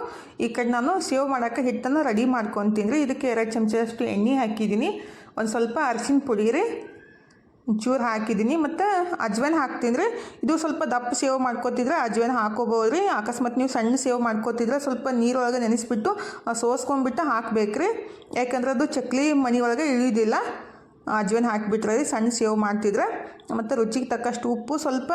ಈ ಕಡೆ ನಾನು ಸೇವ್ ಮಾಡೋಕ್ಕೆ ಹಿಟ್ಟನ್ನು ರೆಡಿ ಮಾಡ್ಕೊತೀನಿ ರೀ ಇದಕ್ಕೆ ಎರಡು ಚಮಚದಷ್ಟು ಎಣ್ಣೆ ಹಾಕಿದ್ದೀನಿ. ಒಂದು ಸ್ವಲ್ಪ ಅರಿಶಿನ ಪುಡಿ ರೀ ಚೂರು ಹಾಕಿದ್ದೀನಿ. ಮತ್ತು ಅಜ್ವೈನ್ ಹಾಕ್ತೀನಿ ರೀ ಇದು ಸ್ವಲ್ಪ ದಪ್ಪ ಸೇವ್ ಮಾಡ್ಕೊತಿದ್ರೆ ಅಜ್ವೈನ್ ಹಾಕೋಬೋದು ರೀ ಅಕಸ್ಮಾತ್ ನೀವು ಸಣ್ಣ ಸೇವ್ ಮಾಡ್ಕೊತಿದ್ರೆ ಸ್ವಲ್ಪ ನೀರೊಳಗೆ ನೆನೆಸ್ಬಿಟ್ಟು ಸೋಸ್ಕೊಂಡ್ಬಿಟ್ಟು ಹಾಕಬೇಕ್ರಿ. ಯಾಕಂದ್ರೆ ಅದು ಚಕ್ಲಿ ಮನೆಯೊಳಗೆ ಇಳಿದಿಲ್ಲ. ಅಜ್ವೈನ್ ಹಾಕಿಬಿಟ್ರೆ ಸಣ್ಣ ಸೇವ್ ಮಾಡ್ತಿದ್ರೆ ಮತ್ತು ರುಚಿಗೆ ತಕ್ಕಷ್ಟು ಉಪ್ಪು, ಸ್ವಲ್ಪ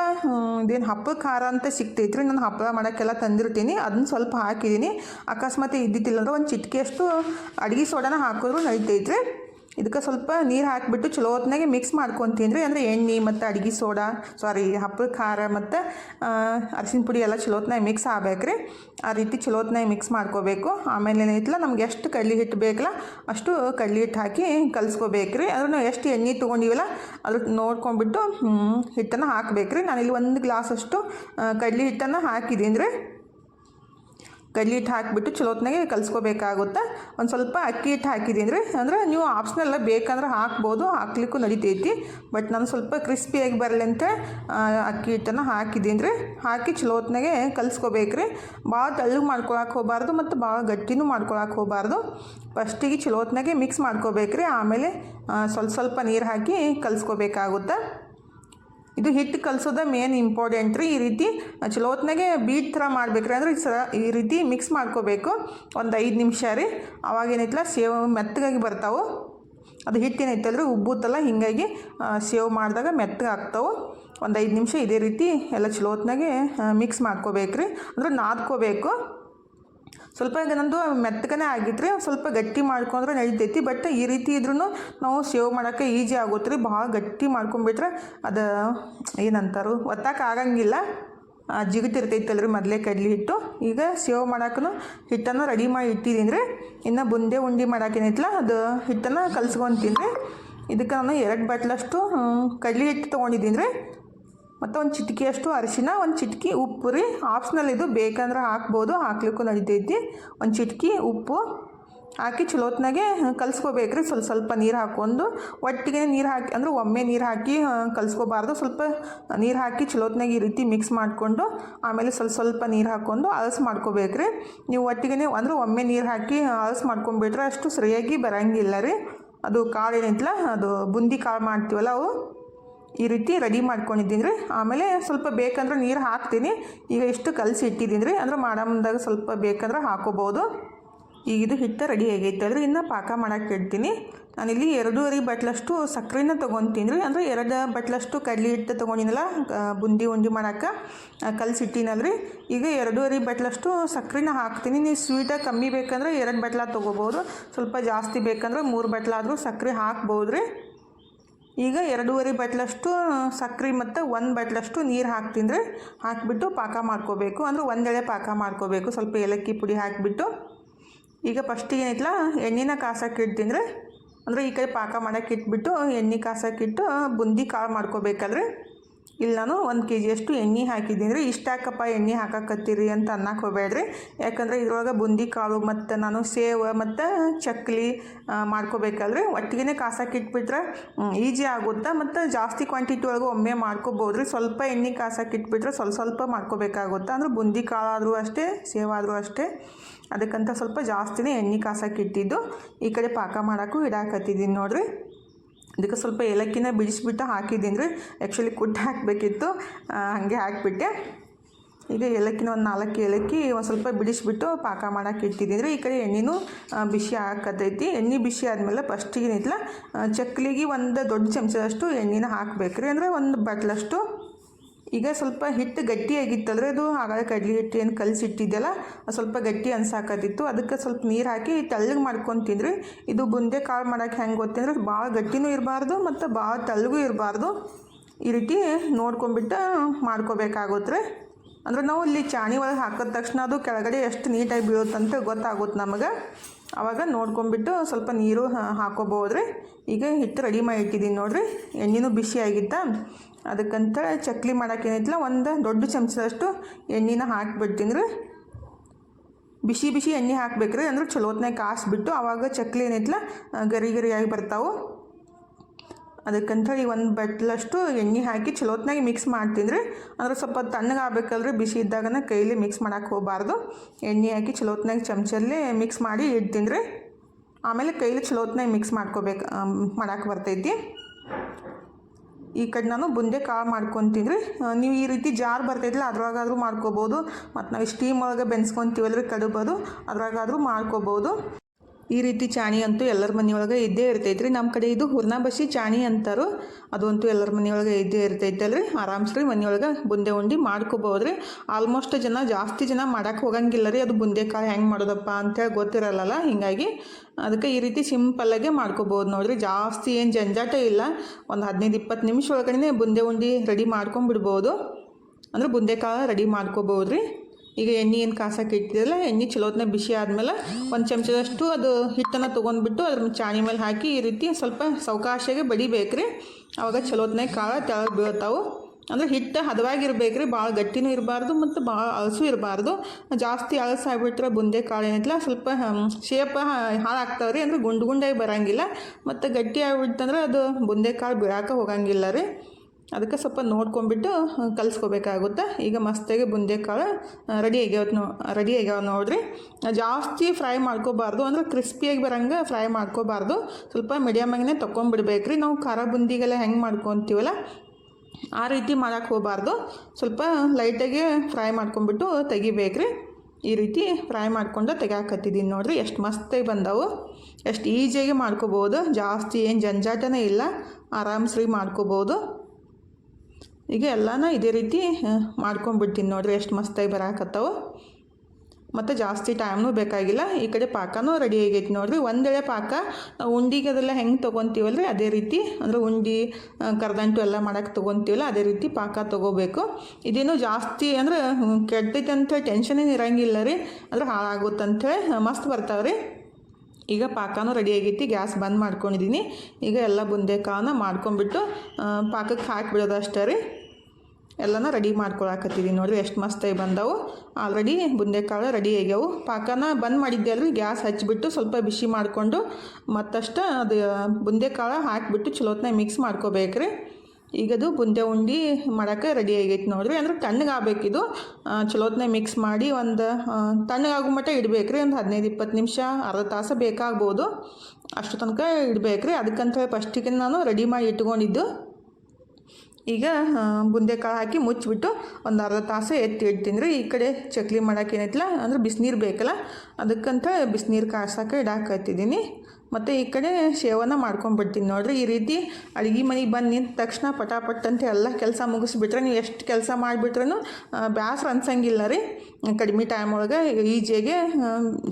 ಇದೇನು ಹಪ್ಪಳ ಖಾರ ಅಂತ ಸಿಕ್ತೈತ್ರಿ ನಾನು ಹಪ್ಪಳ ಮಾಡೋಕ್ಕೆಲ್ಲ ತಂದಿರ್ತೀನಿ. ಅದನ್ನ ಸ್ವಲ್ಪ ಹಾಕಿದ್ದೀನಿ. ಅಕಸ್ಮಾತ್ ಇದ್ದಿದ್ದಿಲ್ಲ ಅಂದ್ರೆ ಒಂದು ಚಿಟಿಕೆಯಷ್ಟು ಅಡುಗೆ ಸೋಡಾನ ಹಾಕಿದ್ರು ನಡಿತೈತೆ ರೀ ಇದಕ್ಕೆ ಸ್ವಲ್ಪ ನೀರು ಹಾಕಿಬಿಟ್ಟು ಚಲೋ ಹೊತ್ನಾಗೆ ಮಿಕ್ಸ್ ಮಾಡ್ಕೊತೀನಿ ರೀ ಅಂದರೆ ಎಣ್ಣೆ ಮತ್ತು ಅಡುಗೆ ಸೋಡಾ ಸಾರಿ ಹಪ್ಪಳ ಖಾರ ಮತ್ತು ಅರಿಶಿನ ಪುಡಿ ಎಲ್ಲ ಚಲೋ ಹೊತ್ತಿನಾಗೆ ಮಿಕ್ಸ್ ಆಗ್ಬೇಕ್ರಿ. ಆ ರೀತಿ ಚಲೋ ಹೊತ್ನಾಗ ಮಿಕ್ಸ್ ಮಾಡ್ಕೋಬೇಕು. ಆಮೇಲೆ ಏನೈತಲ್ಲ ನಮ್ಗೆ ಎಷ್ಟು ಕಡ್ಲಿ ಹಿಟ್ಟು ಬೇಕಲ್ಲ ಅಷ್ಟು ಕಡ್ಲಿ ಹಿಟ್ಟು ಹಾಕಿ ಕಲಿಸ್ಕೋಬೇಕು ರೀ ಅಂದ್ರೆ ನಾವು ಎಷ್ಟು ಎಣ್ಣೆ ತೊಗೊಂಡಿವಲ್ಲ, ಅದ್ರ ನೋಡ್ಕೊಂಡ್ಬಿಟ್ಟು ಹಿಟ್ಟನ್ನು ಹಾಕ್ಬೇಕು ರೀ ನಾನಿಲ್ಲಿ ಒಂದು ಗ್ಲಾಸಷ್ಟು ಕಡ್ಲಿ ಹಿಟ್ಟನ್ನು ಹಾಕಿದ್ದೀನಿ ರೀ ಕಡ್ಲಿ ಹಿಟ್ಟು ಹಾಕಿಬಿಟ್ಟು ಚಲೋತ್ನಾಗೆ ಕಲಿಸ್ಕೋಬೇಕಾಗುತ್ತೆ. ಒಂದು ಸ್ವಲ್ಪ ಅಕ್ಕಿ ಹಿಟ್ಟು ಹಾಕಿದ್ದೀನಿ ರೀ ಅಂದರೆ ನೀವು ಆಪ್ಷನಲ್ಲ ಬೇಕಂದ್ರೆ ಹಾಕ್ಬೋದು, ಹಾಕ್ಲಿಕ್ಕೂ ನಡಿತೈತಿ. ಬಟ್ ನಾನು ಸ್ವಲ್ಪ ಕ್ರಿಸ್ಪಿಯಾಗಿ ಬರಲಿ ಅಂತ ಅಕ್ಕಿ ಹಿಟ್ಟನ್ನು ಹಾಕಿದ್ದೀನಿ ರೀ ಹಾಕಿ ಚಲೋತ್ನಾಗೆ ಕಲಿಸ್ಕೋಬೇಕು ರೀ ಭಾಳ ತಳ್ಳಗೆ ಮಾಡ್ಕೊಳಕ್ಕೆ ಹೋಗಬಾರ್ದು ಮತ್ತು ಭಾಳ ಗಟ್ಟಿನೂ ಮಾಡ್ಕೊಳಕ್ಕೆ ಹೋಗಬಾರ್ದು. ಫಸ್ಟಿಗೆ ಚಲೋತ್ನಾಗೆ ಮಿಕ್ಸ್ ಮಾಡ್ಕೋಬೇಕು ರೀ ಆಮೇಲೆ ಸ್ವಲ್ಪ ಸ್ವಲ್ಪ ನೀರು ಹಾಕಿ ಕಲಿಸ್ಕೋಬೇಕಾಗುತ್ತೆ. ಇದು ಹಿಟ್ಟು ಕಲಿಸೋದ ಮೇನ್ ಇಂಪಾರ್ಟೆಂಟ್ ರೀ. ಈ ರೀತಿ ಚಲೋ ಹೊತ್ನಾಗೆ ಬೀಟ್ ಥರ ಮಾಡ್ಬೇಕ್ರಿ ಅಂದ್ರೆ ಈ ಸರ ಈ ರೀತಿ ಮಿಕ್ಸ್ ಮಾಡ್ಕೋಬೇಕು. ಒಂದು ಐದು ನಿಮಿಷ ರೀ. ಅವಾಗೇನೈತಲ್ಲ ಸೇವ್ ಮೆತ್ತಗಾಗಿ ಬರ್ತಾವೆ. ಅದು ಹಿಟ್ಟು ಏನೈತಲ್ರಿ, ಉಬ್ಬುತ್ತಲ್ಲ, ಹೀಗಾಗಿ ಸೇವ್ ಮಾಡಿದಾಗ ಮೆತ್ತಗೆ ಒಂದು ಐದು ನಿಮಿಷ ಇದೇ ರೀತಿ ಎಲ್ಲ ಚಲೋ ಮಿಕ್ಸ್ ಮಾಡ್ಕೋಬೇಕ್ರಿ. ಅಂದ್ರೆ ನಾದ್ಕೋಬೇಕು. ಸ್ವಲ್ಪ ಈಗ ನಂದು ಮೆತ್ತಗನೇ ಆಗಿತ್ತು ರೀ ಸ್ವಲ್ಪ ಗಟ್ಟಿ ಮಾಡ್ಕೊಂಡ್ರೆ ನಡೀತೈತಿ ಬಟ್ ಈ ರೀತಿ ಇದ್ರೂ ನಾವು ಸೇವ್ ಮಾಡೋಕ್ಕೆ ಈಜಿ ಆಗುತ್ತೆ ರೀ. ಭಾಳ ಗಟ್ಟಿ ಮಾಡ್ಕೊಂಬಿಟ್ರೆ ಅದು ಏನಂತಾರು ಒತ್ತಕ್ಕೆ ಆಗಂಗಿಲ್ಲ. ಜಿಗುತಿರ್ತೈತಲ್ರಿ ಮೊದಲೇ ಕಡ್ಲಿ ಹಿಟ್ಟು. ಈಗ ಸೇವ್ ಮಾಡೋಕ್ಕೂ ಹಿಟ್ಟನ್ನು ರೆಡಿ ಮಾಡಿ ಇಟ್ಟಿದ್ದೀನಿ ರೀ. ಇನ್ನು ಬುಂದೆ ಉಂಡೆ ಮಾಡೋಕೇನೈತಲ್ಲ ಅದು ಹಿಟ್ಟನ್ನು ಕಲ್ಸ್ಕೊತೀನಿ ರೀ. ಇದಕ್ಕೆ ನಾನು ಎರಡು ಬಟ್ಲಷ್ಟು ಕಡ್ಲಿ ಹಿಟ್ಟು ತೊಗೊಂಡಿದ್ದೀನಿ ರೀ. ಮತ್ತು ಒಂದು ಚಿಟಿಕೆಯಷ್ಟು ಅರಿಶಿನ, ಒಂದು ಚಿಟಕಿ ಉಪ್ಪು ರೀ. ಆಪ್ಷನಲ್ ಇದು, ಬೇಕಂದ್ರೆ ಹಾಕ್ಬೋದು, ಹಾಕ್ಲಿಕ್ಕೂ ನಡಿತೈತಿ. ಒಂದು ಚಿಟಕಿ ಉಪ್ಪು ಹಾಕಿ ಚಲೋತ್ನಾಗೆ ಕಲಿಸ್ಕೋಬೇಕು ರೀ ಸ್ವಲ್ಪ ಸ್ವಲ್ಪ ನೀರು ಹಾಕ್ಕೊಂಡು ಒಟ್ಟಿಗೆ ನೀರು ಹಾಕಿ, ಅಂದ್ರೆ ಒಮ್ಮೆ ನೀರು ಹಾಕಿ ಕಲಿಸ್ಕೋಬಾರ್ದು. ಸ್ವಲ್ಪ ನೀರು ಹಾಕಿ ಚಲೋತ್ನಾಗೆ ಈ ರೀತಿ ಮಿಕ್ಸ್ ಮಾಡಿಕೊಂಡು, ಆಮೇಲೆ ಸ್ವಲ್ಪ ಸ್ವಲ್ಪ ನೀರು ಹಾಕ್ಕೊಂಡು ಅಳಸ್ ಮಾಡ್ಕೋಬೇಕು ರೀ ನೀವು ಒಟ್ಟಿಗೆ ಅಂದ್ರೆ ಒಮ್ಮೆ ನೀರು ಹಾಕಿ ಅಳಸ್ ಮಾಡ್ಕೊಂಬಿಟ್ರೆ ಅಷ್ಟು ಸರಿಯಾಗಿ ಬರೋಂಗಿಲ್ಲ ರೀ. ಅದು ಕಾಳು ಏನೈತಲ್ಲ ಅದು ಬುಂದಿ ಕಾಳು ಮಾಡ್ತೀವಲ್ಲ ಅವು. ಈ ರೀತಿ ರೆಡಿ ಮಾಡ್ಕೊಂಡಿದ್ದೀನಿ ರೀ. ಆಮೇಲೆ ಸ್ವಲ್ಪ ಬೇಕಂದ್ರೆ ನೀರು ಹಾಕ್ತೀನಿ. ಈಗ ಇಷ್ಟು ಕಲಸಿ ಇಟ್ಟಿದ್ದೀನಿ ರೀ. ಅಂದ್ರೆ ಮಾಡಮ್ದಾಗ ಮುಂದಾಗ ಸ್ವಲ್ಪ ಬೇಕಂದ್ರೆ ಹಾಕೋಬೋದು. ಈಗ ಇದು ಹಿಟ್ಟು ರೆಡಿ ಆಗೈತೆ ಅಲ್ರಿ ಇನ್ನೂ ಪಾಕ ಮಾಡಕ್ಕೆ ಇಡ್ತೀನಿ. ನಾನಿಲ್ಲಿ ಎರಡೂವರೆ ಬಟ್ಲಷ್ಟು ಸಕ್ಕರೆನ ತೊಗೊತೀನಿ ರೀ. ಅಂದರೆ ಎರಡು ಬಟ್ಲಷ್ಟು ಕಡ್ಲಿ ಹಿಟ್ಟು ತೊಗೊಂಡಿನಲ್ಲ ಬುಂದಿ ಉಂಡಿ ಮಾಡೋಕ್ಕೆ ಕಲಸಿಟ್ಟಿನಲ್ರಿ. ಈಗ ಎರಡೂವರೆ ಬಟ್ಲಷ್ಟು ಸಕ್ಕರೆನ ಹಾಕ್ತೀನಿ. ನೀವು ಸ್ವೀಟಾಗಿ ಕಮ್ಮಿ ಬೇಕಂದ್ರೆ ಎರಡು ಬಟ್ಲ ತೊಗೋಬೋದು. ಸ್ವಲ್ಪ ಜಾಸ್ತಿ ಬೇಕಂದ್ರೆ ಮೂರು ಬಟ್ಲಾದರೂ ಸಕ್ಕರೆ ಹಾಕ್ಬೋದು ರೀ ಈಗ ಎರಡೂವರೆ ಬಟ್ಲಷ್ಟು ಸಕ್ಕರೆ ಮತ್ತು ಒಂದು ಬಟ್ಲಷ್ಟು ನೀರು ಹಾಕಿ ತಿಂದರೆ ಹಾಕಿಬಿಟ್ಟು ಪಾಕ ಮಾಡ್ಕೋಬೇಕು. ಅಂದರೆ ಒಂದೆಳೆ ಪಾಕ ಮಾಡ್ಕೋಬೇಕು. ಸ್ವಲ್ಪ ಏಲಕ್ಕಿ ಪುಡಿ ಹಾಕಿಬಿಟ್ಟು. ಈಗ ಫಸ್ಟಿಗೆ ಏನೈತಲ್ಲ ಎಣ್ಣೆನ ಕಾಸಕ್ಕೆ ಇಟ್ಟು ತಿಂದರೆ ಅಂದರೆ ಈ ಕಡೆ ಪಾಕ ಮಾಡಕ್ಕೆ ಇಟ್ಬಿಟ್ಟು ಎಣ್ಣೆ ಕಾಸಕ್ಕಿಟ್ಟು ಬುಂದಿ ಕಾಳು ಮಾಡ್ಕೋಬೇಕಲ್ರಿ ಇಲ್ಲಿ ನಾನು ಒಂದು ಕೆ ಜಿಯಷ್ಟು ಎಣ್ಣೆ ಹಾಕಿದ್ದೀನಿ. ರೀ ಇಷ್ಟು ಯಾಕಪ್ಪ ಎಣ್ಣೆ ಹಾಕಕತ್ತೀರಿ ಅಂತ ಅನ್ನಕ್ಕೆ ಹೋಗಬೇಡ್ರಿ. ಯಾಕಂದರೆ ಇದ್ರೊಳಗೆ ಬುಂದಿ ಕಾಳು ಮತ್ತು ನಾನು ಸೇವ್ ಮತ್ತು ಚಕ್ಲಿ ಮಾಡ್ಕೋಬೇಕಲ್ರಿ. ಒಟ್ಟಿಗೆ ಕಾಸಕ್ಕೆ ಇಟ್ಬಿಟ್ರೆ ಈಜಿ ಆಗುತ್ತೆ? ಮತ್ತು ಜಾಸ್ತಿ ಕ್ವಾಂಟಿಟಿ ಒಳಗೆ ಒಮ್ಮೆ ಮಾಡ್ಕೋಬೋದು ರೀ ಸ್ವಲ್ಪ ಎಣ್ಣೆ ಕಾಸಕ್ಕೆ ಇಟ್ಬಿಟ್ರೆ ಸ್ವಲ್ಪ ಸ್ವಲ್ಪ ಮಾಡ್ಕೋಬೇಕಾಗುತ್ತೆ? ಅಂದ್ರೆ ಬುಂದಿ ಕಾಳಾದರೂ ಅಷ್ಟೇ ಸೇವ್ ಆದರೂ ಅಷ್ಟೇ. ಅದಕ್ಕಂತ ಸ್ವಲ್ಪ ಜಾಸ್ತಿನೇ ಎಣ್ಣೆ ಕಾಸಕ್ಕೆ ಇಟ್ಟಿದ್ದು. ಈ ಕಡೆ ಪಾಕ ಮಾಡೋಕ್ಕೂ ಇಡಾಕತ್ತಿದ್ದೀನಿ ನೋಡ್ರಿ. ಅದಕ್ಕೆ ಸ್ವಲ್ಪ ಏಲಕ್ಕಿನ ಬಿಡಿಸಿಬಿಟ್ಟು ಹಾಕಿದ್ದೀನಿ ರೀ ಆ್ಯಕ್ಚುಲಿ ಕುಟ್ಟು ಹಾಕಬೇಕಿತ್ತು. ಹಾಗೆ ಹಾಕಿಬಿಟ್ಟೆ. ಈಗ ಏಲಕ್ಕಿನ ಒಂದು ನಾಲ್ಕು ಏಲಕ್ಕಿ ಒಂದು ಸ್ವಲ್ಪ ಬಿಡಿಸಿಬಿಟ್ಟು ಪಾಕ ಮಾಡೋಕೆ ಇಟ್ಟಿದ್ದೀನಿ ಈ ಕಡೆ ಎಣ್ಣೆನೂ ಬಿಸಿ ಹಾಕತೈತಿ. ಎಣ್ಣೆ ಬಿಸಿ ಆದಮೇಲೆ ಫಸ್ಟಿಗೆ ಏನಿತ್ತಲ್ಲ ಚಕ್ಲಿಗೆ ಒಂದು ದೊಡ್ಡ ಚಮಚದಷ್ಟು ಎಣ್ಣೆನ ಹಾಕಬೇಕ್ರಿ ಅಂದರೆ ಒಂದು ಬಟ್ಲಷ್ಟು ಈಗ ಸ್ವಲ್ಪ ಹಿಟ್ಟು ಗಟ್ಟಿಯಾಗಿತ್ತಂದರೆ ಅದು ಹಾಗಾದ್ರೆ ಕಡ್ಲಿ ಹಿಟ್ಟು ಏನು ಕಲಸಿಟ್ಟಿದ್ದೆಲ್ಲ ಸ್ವಲ್ಪ ಗಟ್ಟಿ ಅನ್ಸಾಕತ್ತಿತ್ತು. ಅದಕ್ಕೆ ಸ್ವಲ್ಪ ನೀರು ಹಾಕಿ ತೆಳ್ಳಗೆ ಮಾಡ್ಕೊಂಡು ತಿಂದ್ರಿ. ಇದು ಬುಂದೆ ಕಾಳು ಮಾಡೋಕೆ ಹೆಂಗೆ ಗೊತ್ತಂದ್ರೆ ಭಾಳ ಗಟ್ಟಿನೂ ಇರಬಾರ್ದು ಮತ್ತು ಭಾಳ ತಳ್ಳಗೂ ಇರಬಾರ್ದು. ಈ ರೀತಿ ನೋಡ್ಕೊಂಬಿಟ್ಟು ಮಾಡ್ಕೋಬೇಕಾಗುತ್ತೆ ಅಂದ್ರೆ ನಾವು ಇಲ್ಲಿ ಚಾಣಿ ಒಳಗೆ ಹಾಕಿದ ತಕ್ಷಣ ಅದು ಕೆಳಗಡೆ ಎಷ್ಟು ನೀಟಾಗಿ ಬೀಳುತ್ತಂತ ಗೊತ್ತಾಗುತ್ತೆ ನಮಗೆ. ಆವಾಗ ನೋಡ್ಕೊಂಬಿಟ್ಟು ಸ್ವಲ್ಪ ನೀರು ಹಾಕೋಬೋದ್ರಿ ಈಗ ಹಿಟ್ಟು ರೆಡಿ ಮಾಡಿ ಇಟ್ಟಿದ್ದೀನಿ ನೋಡಿರಿ. ಎಣ್ಣೆನೂ ಬಿಸಿ ಆಗಿತ್ತಾ? ಅದಕ್ಕಂತ ಚಕ್ಲಿ ಮಾಡೋಕೆ ಏನೈತಲ್ಲ ಒಂದು ದೊಡ್ಡ ಚಮಚದಷ್ಟು ಎಣ್ಣೆನ ಹಾಕಿಬಿಡ್ತೀನಿ ರೀ. ಬಿಸಿ ಬಿಸಿ ಎಣ್ಣೆ ಹಾಕ್ಬೇಕ್ರಿ, ಅಂದ್ರೆ ಚಲೋತ್ನಾಗ ಕಾಸ್ಬಿಟ್ಟು ಆವಾಗ ಚಕ್ಲಿ ಏನೈತಲ್ಲ ಗರಿ ಗರಿಯಾಗಿ ಬರ್ತಾವೆ. ಅದಕ್ಕಂಥೇಳಿ ಒಂದು ಬಟ್ಲಷ್ಟು ಎಣ್ಣೆ ಹಾಕಿ ಚಲೋತ್ನಾಗಿ ಮಿಕ್ಸ್ ಮಾಡ್ತೀನಿ ರೀ. ಅಂದ್ರೆ ಸ್ವಲ್ಪ ತಣ್ಣಗಾಗಬೇಕಲ್ರಿ ಬಿಸಿ ಇದ್ದಾಗನ ಕೈಲಿ ಮಿಕ್ಸ್ ಮಾಡೋಕೆ ಹೋಗಬಾರ್ದು. ಎಣ್ಣೆ ಹಾಕಿ ಚಲೋತ್ನಾಗ ಚಮಚಲ್ಲಿ ಮಿಕ್ಸ್ ಮಾಡಿ ಇಡ್ತೀನಿ ರೀ. ಆಮೇಲೆ ಕೈಲಿ ಚಲೋತ್ನಾಗಿ ಮಿಕ್ಸ್ ಮಾಡ್ಕೋಬೇಕು ಮಾಡಕ್ಕೆ ಬರ್ತೈತಿ. ಈ ಕಡೆ ನಾನು ಬುಂದೆ ಕಾಳು ಮಾಡ್ಕೊತೀನಿ ನೀವು ಈ ರೀತಿ ಜಾರ್ ಬರ್ತೈತಿಲ್ಲ ಅದ್ರಾಗಾದ್ರೂ ಮಾಡ್ಕೋಬೋದು. ಮತ್ತು ನಾವು ಸ್ಟೀಮ್ ಒಳಗೆ ಬೆನ್ಸ್ಕೊತೀವಲ್ರಿ ಕಡುಬದು ಅದ್ರಾಗಾದ್ರೂ ಮಾಡ್ಕೋಬೋದು. ಈ ರೀತಿ ಚಾಣಿ ಅಂತೂ ಎಲ್ಲರ ಮನೆಯೊಳಗೆ ಇದ್ದೇ ಇರ್ತೈತೆ ರೀ ನಮ್ಮ ಕಡೆ ಇದು ಹುರ್ನಾ ಬಸಿ ಚಾಣಿ ಅಂತಾರು. ಅದಂತೂ ಎಲ್ಲರ ಮನೆಯೊಳಗೆ ಇದ್ದೇ ಇರ್ತೈತಲ್ಲ ರೀ ಆರಾಮ್ಸ್ರಿ ಮನೆಯೊಳಗೆ ಬುಂದೆ ಉಂಡಿ ಮಾಡ್ಕೋಬೋದು ರೀ ಆಲ್ಮೋಸ್ಟ್ ಜನ ಜಾಸ್ತಿ ಜನ ಮಾಡಕ್ಕೆ ಹೋಗಂಗಿಲ್ಲ ರೀ, ಅದು ಬುಂದೆ ಕಾಳು ಹೆಂಗೆ ಮಾಡೋದಪ್ಪ ಅಂತೇಳಿ ಗೊತ್ತಿರಲ್ಲಲ್ಲ. ಹಿಂಗಾಗಿ ಅದಕ್ಕೆ ಈ ರೀತಿ ಸಿಂಪಲ್ಲಾಗೆ ಮಾಡ್ಕೋಬೋದು. ನೋಡಿರಿ ಜಾಸ್ತಿ ಏನು ಜಂಜಾಟ ಇಲ್ಲ. ಒಂದು ಹದಿನೈದು, ಇಪ್ಪತ್ತು ನಿಮಿಷ ಒಳಗಡೆ ಬುಂದೆ ಉಂಡಿ ರೆಡಿ ಮಾಡ್ಕೊಂಬಿಡ್ಬೋದು ಅಂದ್ರೆ ಬುಂದೆ ಕಾಳು ರೆಡಿ ಮಾಡ್ಕೋಬೋದು ರೀ ಈಗ ಎಣ್ಣೆ ಏನು ಕಾಸಕ್ಕೆ ಇಟ್ಟಿದ್ದಲ್ಲ ಎಣ್ಣೆ ಚಲೋತ್ನ ಬಿಸಿ ಆದಮೇಲೆ ಒಂದು ಚಮಚದಷ್ಟು ಅದು ಹಿಟ್ಟನ್ನು ತೊಗೊಂಡ್ಬಿಟ್ಟು ಅದ್ರ ಚಾಣಿ ಮೇಲೆ ಹಾಕಿ ಈ ರೀತಿ ಸ್ವಲ್ಪ ಸಾವಕಾಶಾಗೆ ಬಡಿಬೇಕು ರೀ ಆವಾಗ ಚಲೋತ್ನಾಗ ಕಾಳು ತೆಳಗೆ ಬೀಳ್ತಾವೆ. ಅಂದ್ರೆ ಹಿಟ್ಟು ಹದವಾಗಿರ್ಬೇಕು ರೀ ಭಾಳ ಗಟ್ಟಿನೂ ಇರಬಾರ್ದು ಮತ್ತು ಭಾಳ ಅಳಸು ಇರಬಾರ್ದು. ಜಾಸ್ತಿ ಅಳಸು ಆಗಿಬಿಟ್ರೆ ಬುಂದೆ ಕಾಳು ಏನಿಲ್ಲ ಸ್ವಲ್ಪ ಶೇಪ್ ಹಾಳಾಗ್ತಾವೆ ರೀ ಅಂದ್ರೆ ಗುಂಡು ಗುಂಡಾಗಿ ಬರೋಂಗಿಲ್ಲ. ಮತ್ತು ಗಟ್ಟಿ ಆಗ್ಬಿಡ್ತಂದ್ರೆ ಅದು ಬುಂದೆ ಕಾಳು ಬಿಡಾಕೆ ಹೋಗಂಗಿಲ್ಲ ರೀ. ಅದಕ್ಕೆ ಸ್ವಲ್ಪ ನೋಡ್ಕೊಂಬಿಟ್ಟು ಕಲಿಸ್ಕೋಬೇಕಾಗುತ್ತೆ. ಈಗ ಮಸ್ತಾಗಿ ಬುಂದೆ ಕಾಳು ರೆಡಿ ಆಗ್ಯಾವ ನೋ, ರೆಡಿ ಆಗ್ಯಾವ ನೋಡ್ರಿ. ಜಾಸ್ತಿ ಫ್ರೈ ಮಾಡ್ಕೋಬಾರ್ದು, ಅಂದ್ರೆ ಕ್ರಿಸ್ಪಿಯಾಗಿ ಬರೋಂಗೆ ಫ್ರೈ ಮಾಡ್ಕೋಬಾರ್ದು. ಸ್ವಲ್ಪ ಮೀಡಿಯಮಾಗಿನೇ ತೊಗೊಂಬಿಡ್ಬೇಕು ರೀ ನಾವು ಖಾರ ಬುಂದಿಗೆಲ್ಲ ಹೆಂಗೆ ಮಾಡ್ಕೊತೀವಲ್ಲ ಆ ರೀತಿ ಮಾಡೋಕ್ಕೆ ಹೋಗಬಾರ್ದು. ಸ್ವಲ್ಪ ಲೈಟಾಗಿ ಫ್ರೈ ಮಾಡ್ಕೊಂಬಿಟ್ಟು ತೆಗಿಬೇಕ್ರಿ. ಈ ರೀತಿ ಫ್ರೈ ಮಾಡಿಕೊಂಡು ತೆಗಿಯಾಕತ್ತಿದ್ದೀನಿ ನೋಡಿರಿ, ಎಷ್ಟು ಮಸ್ತಾಗಿ ಬಂದವು. ಎಷ್ಟು ಈಜಿಯಾಗಿ ಮಾಡ್ಕೋಬೋದು. ಜಾಸ್ತಿ ಏನು ಜಂಜಾಟನೇ ಇಲ್ಲ. ಆರಾಮ್ಸ್ರಿ ಮಾಡ್ಕೋಬೋದು. ಈಗ ಎಲ್ಲನೂ ಇದೇ ರೀತಿ ಮಾಡ್ಕೊಂಬಿಡ್ತೀನಿ ನೋಡಿರಿ, ಎಷ್ಟು ಮಸ್ತಾಗಿ ಬರಾಕತ್ತವು. ಮತ್ತು ಜಾಸ್ತಿ ಟೈಮ್ನೂ ಬೇಕಾಗಿಲ್ಲ. ಈ ಕಡೆ ಪಾಕನೂ ರೆಡಿ ಆಗೈತಿ ನೋಡಿರಿ. ಒಂದೆಳೆ ಪಾಕ ನಾವು ಉಂಡಿಗೆ ಅದೆಲ್ಲ ಹೆಂಗೆ ರೀ ಅದೇ ರೀತಿ ಅಂದರೆ ಉಂಡಿ ಕರ್ದಂಟು ಎಲ್ಲ ಮಾಡೋಕ್ಕೆ ತೊಗೊತೀವಲ್ಲ, ಅದೇ ರೀತಿ ಪಾಕ ತೊಗೋಬೇಕು. ಇದೇನು ಜಾಸ್ತಿ ಅಂದ್ರೆ ಕೆಡ್ತೈತೆ ಟೆನ್ಷನ್ ಏನು ಇರೋಂಗಿಲ್ಲ ರೀ. ಅಂದ್ರೆ ಹಾಳಾಗುತ್ತಂಥೇಳಿ ಮಸ್ತ್ ಬರ್ತಾವೆ ರೀ ಈಗ ಪಾಕನೂ ರೆಡಿ ಆಗೈತಿ, ಗ್ಯಾಸ್ ಬಂದ್ ಮಾಡ್ಕೊಂಡಿದ್ದೀನಿ ಈಗ ಎಲ್ಲ ಬುಂದೆಕಾಳನ್ನ ಮಾಡ್ಕೊಂಬಿಟ್ಟು ಪಾಕಕ್ಕೆ ಹಾಕಿಬಿಡೋದು ಅಷ್ಟೇ ರೀ. ಎಲ್ಲನ ರೆಡಿ ಮಾಡ್ಕೊಳಕತ್ತೀವಿ. ನೋಡಿರಿ ಎಷ್ಟು ಮಸ್ತಾಗಿ ಬಂದವು. Already ಬುಂದೆಕಾಳು ready ಆಗ್ಯಾವು. ಪಾಕನ ಬಂದ್ ಮಾಡಿದ್ದೆ ಅಲ್ರಿ. ಗ್ಯಾಸ್ ಹಚ್ಚಿಬಿಟ್ಟು ಸ್ವಲ್ಪ ಬಿಸಿ ಮಾಡಿಕೊಂಡು ಮತ್ತಷ್ಟು ಅದು ಬುಂದೆಕಾಳು ಹಾಕಿಬಿಟ್ಟು ಚಲೋತ್ನಾಗ ಮಿಕ್ಸ್ ಮಾಡ್ಕೋಬೇಕ್ರಿ. ಈಗದು ಬುಂದೆ ಉಂಡಿ ಮಾಡೋಕ್ಕೆ ರೆಡಿ ಆಗೈತೆ ನೋಡಿರಿ. ಅಂದ್ರೆ ತಣ್ಣಗೆ ಇದು. ಚಲೋತ್ನೇ ಮಿಕ್ಸ್ ಮಾಡಿ ಒಂದು ತಣ್ಣಗಾಗೋ ಮಟ್ಟ ಇಡಬೇಕ್ರಿ. ಒಂದು ಹದಿನೈದು ಇಪ್ಪತ್ತು ನಿಮಿಷ, ಅರ್ಧ ತಾಸು ಬೇಕಾಗ್ಬೋದು. ಅಷ್ಟು ತನಕ ಇಡಬೇಕ್ರಿ. ಅದಕ್ಕಂತ ಫಸ್ಟಿಗೆ ನಾನು ರೆಡಿ ಮಾಡಿ ಇಟ್ಕೊಂಡಿದ್ದು. ಈಗ ಬುಂದೆ ಕಾಳು ಹಾಕಿ ಮುಚ್ಚಿಬಿಟ್ಟು ಒಂದು ಅರ್ಧ ತಾಸು ಎತ್ತಿ ಇಡ್ತೀನಿ ರೀ. ಈ ಕಡೆ ಚಕ್ಲಿ ಮಾಡೋಕೆ ಏನೈತಿಲ್ಲ ಅಂದ್ರೆ ಬಿಸಿನೀರು ಬೇಕಲ್ಲ, ಅದಕ್ಕಂತ ಬಿಸಿನೀರು ಕಾಯಿಸೋಕೆ ಇಡಾಕತ್ತಿದ್ದೀನಿ ಮತ್ತು ಈ ಕಡೆ ಸೇವನ ಮಾಡ್ಕೊಂಡ್ಬಿಡ್ತೀನಿ ನೋಡಿರಿ. ಈ ರೀತಿ ಅಡುಗೆ ಮನೆಗೆ ಬಂದು ನಿಂತ ತಕ್ಷಣ ಪಟಾಪಟ್ ಅಂತ ಎಲ್ಲ ಕೆಲಸ ಮುಗಿಸ್ಬಿಟ್ರೆ ನೀವು ಎಷ್ಟು ಕೆಲಸ ಮಾಡಿಬಿಟ್ರೂ ಬ್ಯಾಸ್ರ ಅನ್ಸಂಗಿಲ್ಲ ರೀ. ಕಡಿಮೆ ಟೈಮ್ ಒಳಗೆ ಈಜಿಯಾಗೆ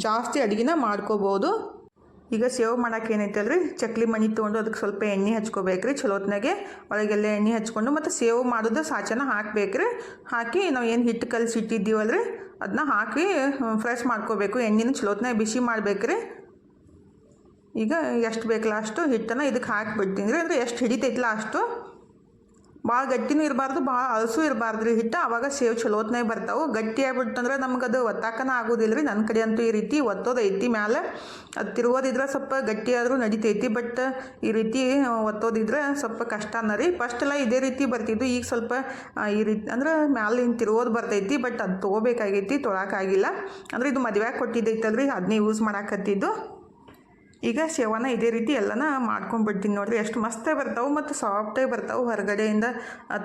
ಜಾಸ್ತಿ ಅಡುಗೆನ ಮಾಡ್ಕೋಬೋದು. ಈಗ ಸೇವ್ ಮಾಡೋಕೆ ಏನೈತಲ್ರಿ ಚಕ್ಲಿ ಮಣಿ ತೊಗೊಂಡು ಅದಕ್ಕೆ ಸ್ವಲ್ಪ ಎಣ್ಣೆ ಹಚ್ಕೋಬೇಕ್ರಿ. ಚಲೋತ್ನಾಗೆ ಒಳಗೆಲ್ಲ ಎಣ್ಣೆ ಹಚ್ಕೊಂಡು ಮತ್ತು ಸೇವ್ ಮಾಡೋದು ಸಾಚನ ಹಾಕಬೇಕ್ರಿ. ಹಾಕಿ ನಾವು ಏನು ಹಿಟ್ಟು ಕಲಸಿ ಇಟ್ಟಿದ್ದೀವಲ್ರಿ? ಅದನ್ನ ಹಾಕಿ ಫ್ರೆಶ್ ಮಾಡ್ಕೋಬೇಕು. ಎಣ್ಣೆನ ಚಲೋತ್ನಾಗ ಬಿಸಿ ಮಾಡ್ಬೇಕ್ರಿ. ಈಗ ಎಷ್ಟು ಬೇಕಲ್ಲ ಅಷ್ಟು ಹಿಟ್ಟನ್ನು ಇದಕ್ಕೆ ಹಾಕಿಬಿಡ್ತೀನಿ ರೀ. ಅಂದರೆ ಎಷ್ಟು ಹಿಡಿತೈತಲ್ಲ ಅಷ್ಟು? ಭಾಳ ಗಟ್ಟಿನೂ ಇರಬಾರ್ದು ಭಾಳ ಹಲಸು ಇರಬಾರ್ದು ರೀ ಹಿಟ್ಟು. ಆವಾಗ ಸೇವ್ ಚಲೋತ್ನಾಗ ಬರ್ತಾವೆ. ಗಟ್ಟಿ ಆಗ್ಬಿಟ್ಟಂದ್ರೆ ನಮ್ಗೆ ಅದು ಒತ್ತಾಕನ ಆಗೋದಿಲ್ಲ ರೀ ನನ್ನ ಕಡೆ ಅಂತೂ ಈ ರೀತಿ ಒತ್ತೋದೈತಿ ಮ್ಯಾಲೆ. ಅದು ತಿರುಗೋದಿದ್ರೆ ಸ್ವಲ್ಪ ಗಟ್ಟಿ ಆದರೂ ನಡಿತೈತಿ, ಬಟ್ ಈ ರೀತಿ ಒತ್ತೋದಿದ್ರೆ ಸ್ವಲ್ಪ ಕಷ್ಟನ ರೀ. ಫಸ್ಟ್ ಎಲ್ಲ ಇದೇ ರೀತಿ ಬರ್ತಿದ್ದು ಈಗ ಸ್ವಲ್ಪ ಈ ರೀತಿ ಅಂದ್ರೆ ಮ್ಯಾಲೆ ಹಿಂಗೆ ತಿರುಗೋದು ಬರ್ತೈತಿ, ಬಟ್ ಅದು ತೊಗೋಬೇಕಾಗೈತಿ, ತೊಳಕಾಗಿಲ್ಲ. ಅಂದ್ರೆ ಇದು ಮದುವೆ ಕೊಟ್ಟಿದ್ದೈತಲ್ರಿ ಅದನ್ನೇ ಯೂಸ್ ಮಾಡಾಕತ್ತಿದ್ದು. ಈಗ ಸೇವನ ಇದೇ ರೀತಿ ಎಲ್ಲನ ಮಾಡ್ಕೊಂಡ್ಬಿಡ್ತೀನಿ ನೋಡಿರಿ. ಎಷ್ಟು ಮಸ್ತಾಗಿ ಬರ್ತಾವೆ ಮತ್ತು ಸಾಫ್ಟಾಗಿ ಬರ್ತಾವೆ ಹೊರಗಡೆಯಿಂದ.